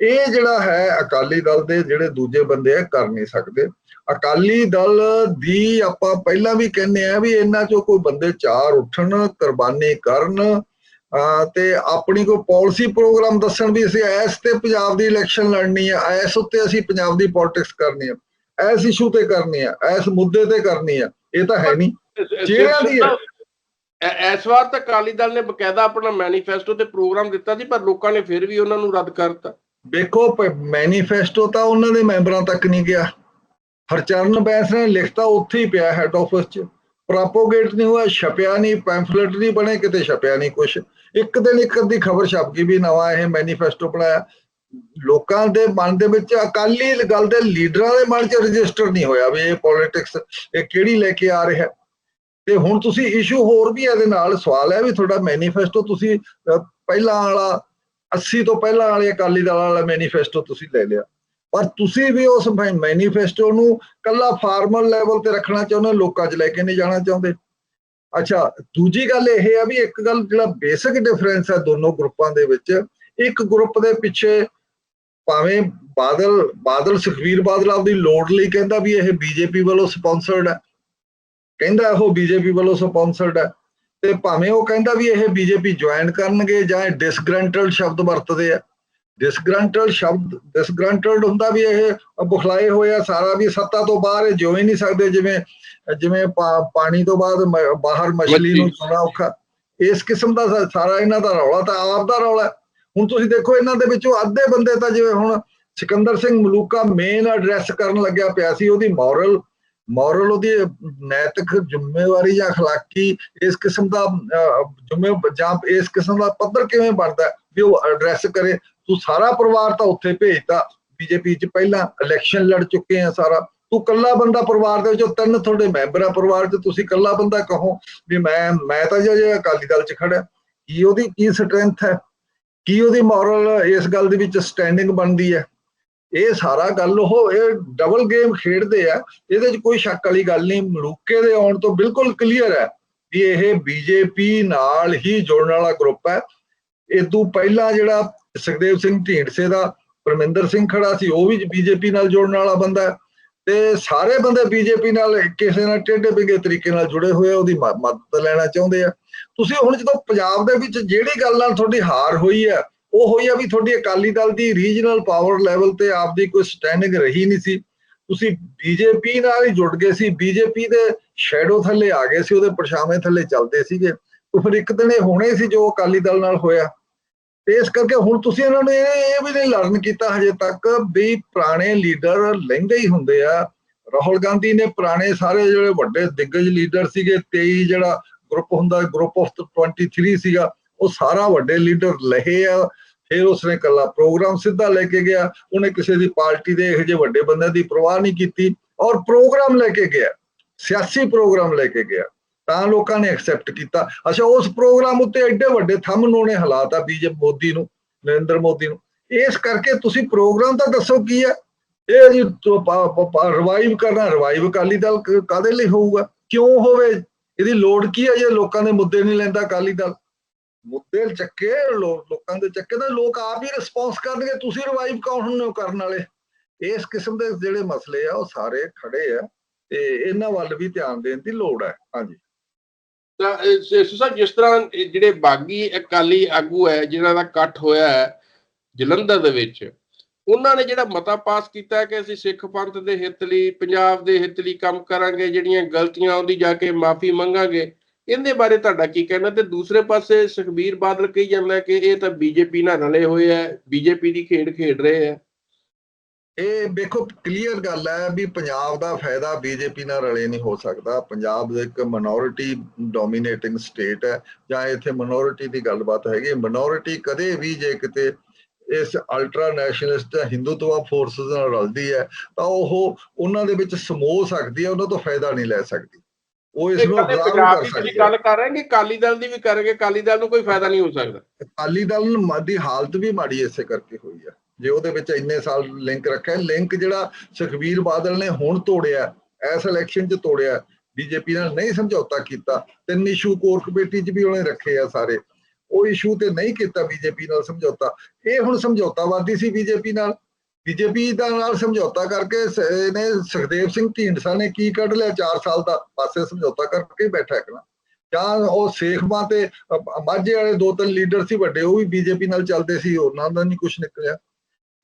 ਇਹ ਜਿਹੜਾ ਹੈ ਅਕਾਲੀ ਦਲ ਦੇ ਜਿਹੜੇ ਦੂਜੇ ਬੰਦੇ ਆ ਕਰ ਨਹੀਂ ਸਕਦੇ। ਅਕਾਲੀ ਦਲ ਦੀ ਆਪਾਂ ਪਹਿਲਾਂ ਵੀ ਕਹਿੰਦੇ ਆ ਵੀ ਇਹਨਾਂ ਚੋਂ ਕੋਈ ਬੰਦੇ ਚਾਰ ਉੱਠਣ ਕੁਰਬਾਨੀ ਕਰਨ ਤੇ ਆਪਣੀ ਕੋਈ ਪਾਲਿਸੀ ਪ੍ਰੋਗਰਾਮ ਦੱਸਣ ਵੀ ਅਸੀਂ ਐਸ ਤੇ ਪੰਜਾਬ ਦੀ ਇਲੈਕਸ਼ਨ ਲੜਨੀ ਹੈ ਐਸ ਉੱਤੇ ਅਸੀਂ ਪੰਜਾਬ ਦੀ ਪੋਲਿਟਿਕਸ ਕਰਨੀ ਹੈ ਐਸ ਇਸ਼ੂ ਤੇ ਕਰਨੀ ਹੈ ਐਸ ਮੁੱਦੇ ਤੇ ਕਰਨੀ ਹੈ ਇਹ ਤਾਂ ਹੈ ਨਹੀਂ। ਚਿਹਰਿਆਂ ਦੀ ਹੈ। ਇਸ ਵਾਰ ਤਾਂ ਅਕਾਲੀ ਦਲ ਨੇ ਬਕਾਇਦਾ ਆਪਣਾ ਮੈਨੀਫੈਸਟੋ ਤੇ ਪ੍ਰੋਗਰਾਮ ਦਿੱਤਾ ਸੀ ਪਰ ਲੋਕਾਂ ਨੇ ਫਿਰ ਵੀ ਉਹਨਾਂ ਨੂੰ ਰੱਦ ਕਰਤਾ। ਦੇਖੋ ਮੈਨੀਫੈਸਟੋ ਤਾਂ ਉਹਨਾਂ ਦੇ ਮੈਂਬਰਾਂ ਤੱਕ ਨਹੀਂ ਗਿਆ। ਹਰਚਰਨ ਬੈਂਸ ਨੇ ਲਿਖਤਾ ਉੱਥੇ ਹੀ ਪਿਆ ਹੈੱਡ ਆਫਿਸ 'ਚ। ਪ੍ਰੋਪੋਗੇਟ ਨਹੀਂ ਹੋਇਆ, ਛਪਿਆ ਨਹੀਂ ਪੈਂਫਲੇਟ ਨਹੀਂ ਬਣੇ, ਕਿਤੇ ਛਪਿਆ ਨਹੀਂ ਕੁਝ ਇੱਕ ਦਿਨ ਇੱਕ ਅੱਧੀ ਖਬਰ ਛਪ ਗਈ ਵੀ ਨਵਾਂ ਇਹ ਮੈਨੀਫੈਸਟੋ ਬਣਾਇਆ। ਲੋਕਾਂ ਦੇ ਮਨ ਦੇ ਵਿੱਚ ਅਕਾਲੀ ਗੱਲ ਦੇ ਲੀਡਰਾਂ ਦੇ ਮਨ 'ਚ ਰਜਿਸਟਰ ਨਹੀਂ ਹੋਇਆ ਵੀ ਇਹ ਪੋਲਿਟਿਕਸ ਇਹ ਕਿਹੜੀ ਲੈ ਕੇ ਆ ਰਿਹਾ। ਤੇ ਹੁਣ ਤੁਸੀਂ ਇਸ਼ੂ ਹੋਰ ਵੀ ਇਹਦੇ ਨਾਲ ਸਵਾਲ ਹੈ ਵੀ ਤੁਹਾਡਾ ਮੈਨੀਫੈਸਟੋ ਤੁਸੀਂ ਪਹਿਲਾਂ ਵਾਲਾ 80 ਤੋਂ ਪਹਿਲਾਂ ਵਾਲੇ ਅਕਾਲੀ ਦਲ ਵਾਲਾ ਮੈਨੀਫੈਸਟੋ ਤੁਸੀਂ ਲੈ ਲਿਆ। ਪਰ ਤੁਸੀਂ ਵੀ ਉਸ ਮੈਨੀਫੈਸਟੋ ਨੂੰ ਕੱਲਾ ਫਾਰਮਲ ਲੈਵਲ ਤੇ ਰੱਖਣਾ ਚਾਹੁੰਦੇ ਹੋ, ਲੋਕਾਂ 'ਚ ਲੈ ਕੇ ਨਹੀਂ ਜਾਣਾ ਚਾਹੁੰਦੇ? ਅੱਛਾ ਦੂਜੀ ਗੱਲ ਇਹ ਆ ਵੀ ਇੱਕ ਗੱਲ ਜਿਹੜਾ ਬੇਸਿਕ ਡਿਫਰੈਂਸ ਹੈ ਦੋਨੋਂ ਗਰੁੱਪਾਂ ਦੇ ਵਿੱਚ ਇੱਕ ਗਰੁੱਪ ਦੇ ਪਿੱਛੇ ਭਾਵੇਂ ਬਾਦਲ ਬਾਦਲ ਸੁਖਵੀਰ ਬਾਦਲ ਆਪਦੀ ਲੋੜ ਲਈ ਕਹਿੰਦਾ ਵੀ ਇਹ ਬੀਜੇਪੀ ਵੱਲੋਂ ਸਪਾਂਸਰਡ ਹੈ ਕਹਿੰਦਾ ਉਹ ਬੀਜੇਪੀ ਵੱਲੋਂ ਸਪਾਂਸਰਡ ਹੈ ਤੇ ਭਾਵੇਂ ਉਹ ਕਹਿੰਦਾ ਵੀ ਇਹ ਬੀਜੇਪੀ ਜੁਆਇਨ ਕਰਨਗੇ ਜਾਂ ਡਿਸਗਰੈਂਟਡ ਸ਼ਬਦ ਵਰਤਦੇ ਆ ਡਿਸਗਰੰਟਡ ਸ਼ਬਦ ਡਿਸਗਰੰਟਡ ਹੁੰਦਾ ਵੀ ਇਹ ਬੁਖਲਾਏ ਹੋਏ ਆ ਸਾਰਾ ਵੀ ਸੱਤਾ ਤੋਂ ਬਾਹਰ ਇਹ ਜਿਉ ਹੀ ਨਹੀਂ ਸਕਦੇ ਜਿਵੇਂ ਜਿਵੇਂ ਪਾ- ਪਾਣੀ ਤੋਂ ਬਾਅਦ ਮ- ਬਾਹਰ ਮਛਲੀ ਨੂੰ ਮੱਛੀ। ਜਿਉਣਾ ਔਖਾ ਇਸ ਕਿਸਮ ਦਾ ਸਾ- ਸਾਰਾ ਇਹਨਾਂ ਦਾ ਰੌਲਾ ਤਾਂ ਆਪ ਦਾ ਰੌਲਾ ਹੈ। ਹੁਣ ਤੁਸੀਂ ਦੇਖੋ ਇਹਨਾਂ ਦੇ ਵਿੱਚੋਂ ਅੱਧੇ ਬੰਦੇ ਤਾਂ ਜਿਵੇਂ ਹੁਣ ਸਿਕੰਦਰ ਸਿੰਘ ਮਲੂਕਾ ਮੇਨ ਐਡਰੈਸ ਕਰਨ ਲੱਗਿਆ ਪਿਆ ਸੀ ਉਹਦੀ ਮੋਰਲ ਮੋਰਲ ਉਹਦੀ ਨੈਤਿਕ ਜ਼ਿੰਮੇਵਾਰੀ ਜਾਂ اخلاقی ਇਸ ਕਿਸਮ ਦਾ ਅਹ, ਜ਼ਿੰਮੇ ਜਾਂ ਇਸ ਕਿਸਮ ਦਾ ਪੱਧਰ ਕਿਵੇਂ ਬਣਦਾ ਹੈ ਵੀ ਉਹ ਐਡਰੈਸ ਕਰੇ। ਤੂੰ ਸਾਰਾ ਪਰਿਵਾਰ ਤਾਂ ਉੱਥੇ ਭੇਜਤਾ। ਬੀਜੇਪੀ ਚ ਪਹਿਲਾਂ ਇਲੈਕਸ਼ਨ ਲੜ ਚੁੱਕੇ ਆ ਸਾਰਾ। ਤੂੰ ਕੱਲਾ ਬੰਦਾ ਪਰਿਵਾਰ ਦੇ ਵਿੱਚੋਂ, ਤਿੰਨ ਤੁਹਾਡੇ ਮੈਂਬਰ ਆ ਪਰਿਵਾਰ ਚ, ਤੁਸੀਂ ਕੱਲਾ ਬੰਦਾ ਕਹੋ ਵੀ ਮੈਂ ਮੈਂ ਤਾਂ ਜੇ ਅਕਾਲੀ ਦਲ ਚ ਖੜਾ ਕੀ ਉਹਦੀ ਕੀ ਸਟਰੈਂਥ ਹੈ? ਕੀ ਉਹਦੀ ਮੋਰਲ ਇਸ ਗੱਲ ਦੇ ਵਿੱਚ ਸਟੈਂਡਿੰਗ ਬਣਦੀ ਹੈ? ਇਹ ਸਾਰਾ ਗੱਲ ਉਹ, ਇਹ ਡਬਲ ਗੇਮ ਖੇਡਦੇ ਆ। ਇਹਦੇ 'ਚ ਕੋਈ ਸ਼ੱਕ ਵਾਲੀ ਗੱਲ ਨਹੀਂ। ਮਲੂਕੇ ਦੇ ਆਉਣ ਤੋਂ ਬਿਲਕੁਲ ਕਲੀਅਰ ਹੈ ਵੀ ਇਹ ਬੀਜੇਪੀ ਨਾਲ ਹੀ ਜੁੜਨ ਵਾਲਾ ਗਰੁੱਪ ਹੈ। ਇਹ ਤੋਂ ਪਹਿਲਾਂ ਜਿਹੜਾ ਸੁਖਦੇਵ ਸਿੰਘ ਢੀਂਡਸੇ ਦਾ ਪਰਮਿੰਦਰ ਸਿੰਘ ਖੜਾ ਸੀ ਉਹ ਵੀ ਬੀਜੇਪੀ ਨਾਲ ਜੋੜਨ ਵਾਲਾ ਬੰਦਾ ਹੈ। ਤੇ ਸਾਰੇ ਬੰਦੇ ਬੀਜੇਪੀ ਨਾਲ ਕਿਸੇ ਨਾਲ ਟੇਢੇ ਬਿਗੇ ਤਰੀਕੇ ਨਾਲ ਜੁੜੇ ਹੋਏ ਆ, ਉਹਦੀ ਮਦਦ ਲੈਣਾ ਚਾਹੁੰਦੇ ਆ। ਤੁਸੀਂ ਹੁਣ ਜਦੋਂ ਪੰਜਾਬ ਦੇ ਵਿੱਚ ਜਿਹੜੀ ਗੱਲ ਨਾਲ ਤੁਹਾਡੀ ਹਾਰ ਹੋਈ ਹੈ ਉਹ ਹੋਈ ਆ ਵੀ ਤੁਹਾਡੀ ਅਕਾਲੀ ਦਲ ਦੀ ਰੀਜਨਲ ਪਾਵਰ ਲੈਵਲ ਤੇ ਆਪਦੀ ਕੋਈ ਸਟੈਂਡਿੰਗ ਰਹੀ ਨਹੀਂ ਸੀ। ਤੁਸੀਂ ਬੀਜੇਪੀ ਨਾਲ ਹੀ ਜੁੜ ਗਏ ਸੀ ਬੀਜੇਪੀ ਦੇ ਸ਼ੈਡੋ ਥੱਲੇ ਆ ਗਏ ਸੀ ਉਹਦੇ ਪਰਛਾਵੇਂ ਥੱਲੇ ਚੱਲਦੇ ਸੀਗੇ। ਤੇ ਫਿਰ ਇੱਕ ਦਿਨ ਇਹ ਹੋਣੇ ਸੀ ਜੋ ਅਕਾਲੀ ਦਲ ਨਾਲ ਹੋਇਆ। ਤੇ ਇਸ ਕਰਕੇ ਹੁਣ ਤੁਸੀਂ ਇਹਨਾਂ ਨੂੰ ਇਹ ਵੀ ਨਹੀਂ ਲਰਨ ਕੀਤਾ ਹਜੇ ਤੱਕ ਵੀ ਪੁਰਾਣੇ ਲੀਡਰ ਲਹਿੰਦੇ ਹੀ ਹੁੰਦੇ ਆ। ਰਾਹੁਲ ਗਾਂਧੀ ਨੇ ਪੁਰਾਣੇ ਸਾਰੇ ਜਿਹੜੇ ਵੱਡੇ ਦਿੱਗਜ ਲੀਡਰ ਸੀਗੇ 23 ਜਿਹੜਾ ਗਰੁੱਪ ਹੁੰਦਾ ਗਰੁੱਪ ਆਫ 23 ਸੀਗਾ, ਉਹ ਸਾਰਾ ਵੱਡੇ ਲੀਡਰ ਲਹੇ ਆ। ਫਿਰ ਉਸਨੇ ਕੱਲਾ ਪ੍ਰੋਗਰਾਮ ਸਿੱਧਾ ਲੈ ਕੇ ਗਿਆ। ਉਹਨੇ ਕਿਸੇ ਦੀ ਪਾਰਟੀ ਦੇ ਇਹੋ ਜਿਹੇ ਵੱਡੇ ਬੰਦਿਆਂ ਦੀ ਪਰਵਾਹ ਨਹੀਂ ਕੀਤੀ ਔਰ ਪ੍ਰੋਗਰਾਮ ਲੈ ਕੇ ਗਿਆ। ਸਿਆਸੀ ਪ੍ਰੋਗਰਾਮ ਲੈ ਕੇ ਗਿਆ। ਤਾਂ ਲੋਕਾਂ ਨੇ ਐਕਸੈਪਟ ਕੀਤਾ। ਅੱਛਾ, ਉਸ ਪ੍ਰੋਗਰਾਮ ਉੱਤੇ ਐਡੇ ਵੱਡੇ ਥੰਮ ਨੂੰ ਨੇ ਹਲਾਤਾ ਬੀਜੇਪੀ ਮੋਦੀ ਨੂੰ, ਨਰਿੰਦਰ ਮੋਦੀ ਨੂੰ। ਇਸ ਕਰਕੇ ਤੁਸੀਂ ਪ੍ਰੋਗਰਾਮ ਤਾਂ ਦੱਸੋ ਕੀ ਹੈ ਇਹ ਜੀ ਰਿਵਾਈਵ ਕਰਨਾ ਰਿਵਾਈਵ ਅਕਾਲੀ ਦਲ ਕ- ਕਾਹਦੇ ਲਈ ਹੋਊਗਾ? ਕਿਉਂ ਹੋਵੇ? ਇਹਦੀ ਲੋੜ ਕੀ ਹੈ ਜੇ ਲੋਕਾਂ ਦੇ ਮੁੱਦੇ ਨਹੀਂ ਲੈਂਦਾ ਅਕਾਲੀ ਦਲ? ਮੁੱਦੇ ਚੱਕੇ ਲੋਕਾਂ ਦੇ ਚੱਕੇ ਤਾਂ ਲੋਕ ਆਪ ਹੀ ਰਿਸਪੌਂਸ ਕਰਨਗੇ, ਤੁਸੀਂ ਰਿਵਾਈਵ ਕੌਣ ਹੋ ਕਰਨ ਵਾਲੇ? ਇਸ ਕਿਸਮ ਦੇ ਜਿਹੜੇ ਮਸਲੇ ਆ, ਉਹ ਸਾਰੇ ਖੜੇ ਆ ਤੇ ਇਹਨਾਂ ਵੱਲ ਵੀ ਧਿਆਨ ਦੇਣ ਦੀ ਲੋੜ ਹੈ ਹਾਂਜੀ। ਤਾਂ ਸੇਸੂ ਸਾਹਿਬ ਜਿਸ ਤਰ੍ਹਾਂ ਜਿਹੜੇ ਬਾਗੀ ਅਕਾਲੀ ਆਗੂ ਹੈ, ਜਿਨ੍ਹਾਂ ਦਾ ਇਕੱਠ ਹੋਇਆ ਹੈ, ਜਲੰਧਰ ਦੇ ਵਿੱਚ, ਉਹਨਾਂ ਨੇ ਜਿਹੜਾ ਮਤਾ ਪਾਸ ਕੀਤਾ ਕਿ ਅਸੀਂ ਸਿੱਖ ਪੰਥ ਦੇ ਹਿੱਤ ਲਈ, ਪੰਜਾਬ ਦੇ ਹਿੱਤ ਲਈ ਕੰਮ ਕਰਾਂਗੇ, ਜਿਹੜੀਆਂ ਗਲਤੀਆਂ ਉਹਦੀ ਜਾ ਕੇ ਮਾਫੀ ਮੰਗਾਂਗੇ, ਇਹਦੇ ਬਾਰੇ ਤੁਹਾਡਾ ਕੀ ਕਹਿਣਾ? ਤੇ ਦੂਸਰੇ ਪਾਸੇ ਸੁਖਬੀਰ ਬਾਦਲ ਕਹੀ ਜਾਂਦਾ ਕਿ ਇਹ ਤਾਂ ਬੀਜੇਪੀ ਨਾਲ ਰਲੇ ਹੋਏ ਆ ਬੀਜੇਪੀ ਦੀ ਖੇਡ ਖੇਡ ਰਹੇ ਆ ਇਹ ਵੇਖੋ ਕਲੀਅਰ ਗੱਲ ਹੈ ਵੀ ਪੰਜਾਬ ਦਾ ਫਾਇਦਾ ਬੀਜੇਪੀ ਨਾਲ ਰਲੇ ਨਹੀਂ ਹੋ ਸਕਦਾ। ਪੰਜਾਬ ਇੱਕ ਮਿਨੋਰਿਟੀ ਡੋਮੀਨੇਟਿੰਗ ਸਟੇਟ ਹੈ ਜਾਂ ਇੱਥੇ ਮਿਨੋਰਿਟੀ ਦੀ ਗੱਲਬਾਤ ਹੈਗੀ। ਮਿਨੋਰਿਟੀ ਕਦੇ ਵੀ ਜੇ ਕਿਤੇ ਇਸ ਅਲਟਰਾ ਨੈਸ਼ਨਲਿਸਟ ਹਿੰਦੂਤਵਾ ਫੋਰਸਸ ਨਾਲ ਰਲਦੀ ਹੈ ਤਾਂ ਉਹ ਉਹਨਾਂ ਦੇ ਵਿੱਚ ਸਮੋ ਸਕਦੀ ਹੈ ਉਹਨਾਂ ਤੋਂ ਫਾਇਦਾ ਨਹੀਂ ਲੈ ਸਕਦੀ। ਉਹ ਇਸ ਨੂੰ ਪੰਜਾਬ ਕਰ ਸਕਦੀ ਗੱਲ ਕਰ ਰਹੇ ਕਿ ਕਾਲੀ ਦਲ ਦੀ ਵੀ ਕਰਾਂਗੇ ਕਾਲੀ ਦਲ ਨੂੰ ਕੋਈ ਫਾਇਦਾ ਨਹੀਂ ਹੋ ਸਕਦਾ। ਅਕਾਲੀ ਦਲ ਦੀ ਹਾਲਤ ਵੀ ਮਾੜੀ ਇਸੇ ਕਰਕੇ ਹੋਈ ਹੈ। ਜੇ ਉਹਦੇ ਵਿੱਚ ਇੰਨੇ ਸਾਲ ਲਿੰਕ ਰੱਖਿਆ ਲਿੰਕ ਜਿਹੜਾ ਸੁਖਬੀਰ ਬਾਦਲ ਨੇ ਹੁਣ ਤੋੜਿਆ ਐਸ ਇਲੈਕਸ਼ਨ 'ਚ ਤੋੜਿਆ ਬੀਜੇਪੀ ਨਾਲ ਨਹੀਂ ਸਮਝੌਤਾ ਕੀਤਾ, ਤਿੰਨ ਇਸ਼ੂ ਕੋਰ ਕਮੇਟੀ 'ਚ ਵੀ ਉਹਨੇ ਰੱਖੇ ਆ ਸਾਰੇ। ਉਹ ਇਸ਼ੂ ਤੇ ਨਹੀਂ ਕੀਤਾ ਬੀਜੇਪੀ ਨਾਲ ਸਮਝੌਤਾ। ਇਹ ਹੁਣ ਸਮਝੌਤਾਵਾਦੀ ਸੀ ਬੀਜੇਪੀ ਨਾਲ। ਬੀਜੇਪੀ ਦਾ ਨਾਲ ਸਮਝੌਤਾ ਕਰਕੇ ਇਹਨੇ ਸੁਖਦੇਵ ਸਿੰਘ ਢੀਂਡਸਾ ਨੇ ਕੀ ਕੱਢ ਲਿਆ 4 ਸਾਲ ਦਾ, ਪਾਸੇ ਸਮਝੌਤਾ ਕਰਕੇ ਬੈਠਾ ਇੱਕ ਨਾ। ਜਾਂ ਉਹ ਸੇਖਵਾਂ ਤੇ ਅ- ਮਾਝੇ ਵਾਲੇ ਦੋ ਤਿੰਨ ਲੀਡਰ ਸੀ ਵੱਡੇ, ਉਹ ਵੀ ਬੀਜੇਪੀ ਨਾਲ ਚੱਲਦੇ ਸੀ, ਉਹਨਾਂ ਦਾ ਨਹੀਂ ਕੁਝ ਨਿਕਲਿਆ।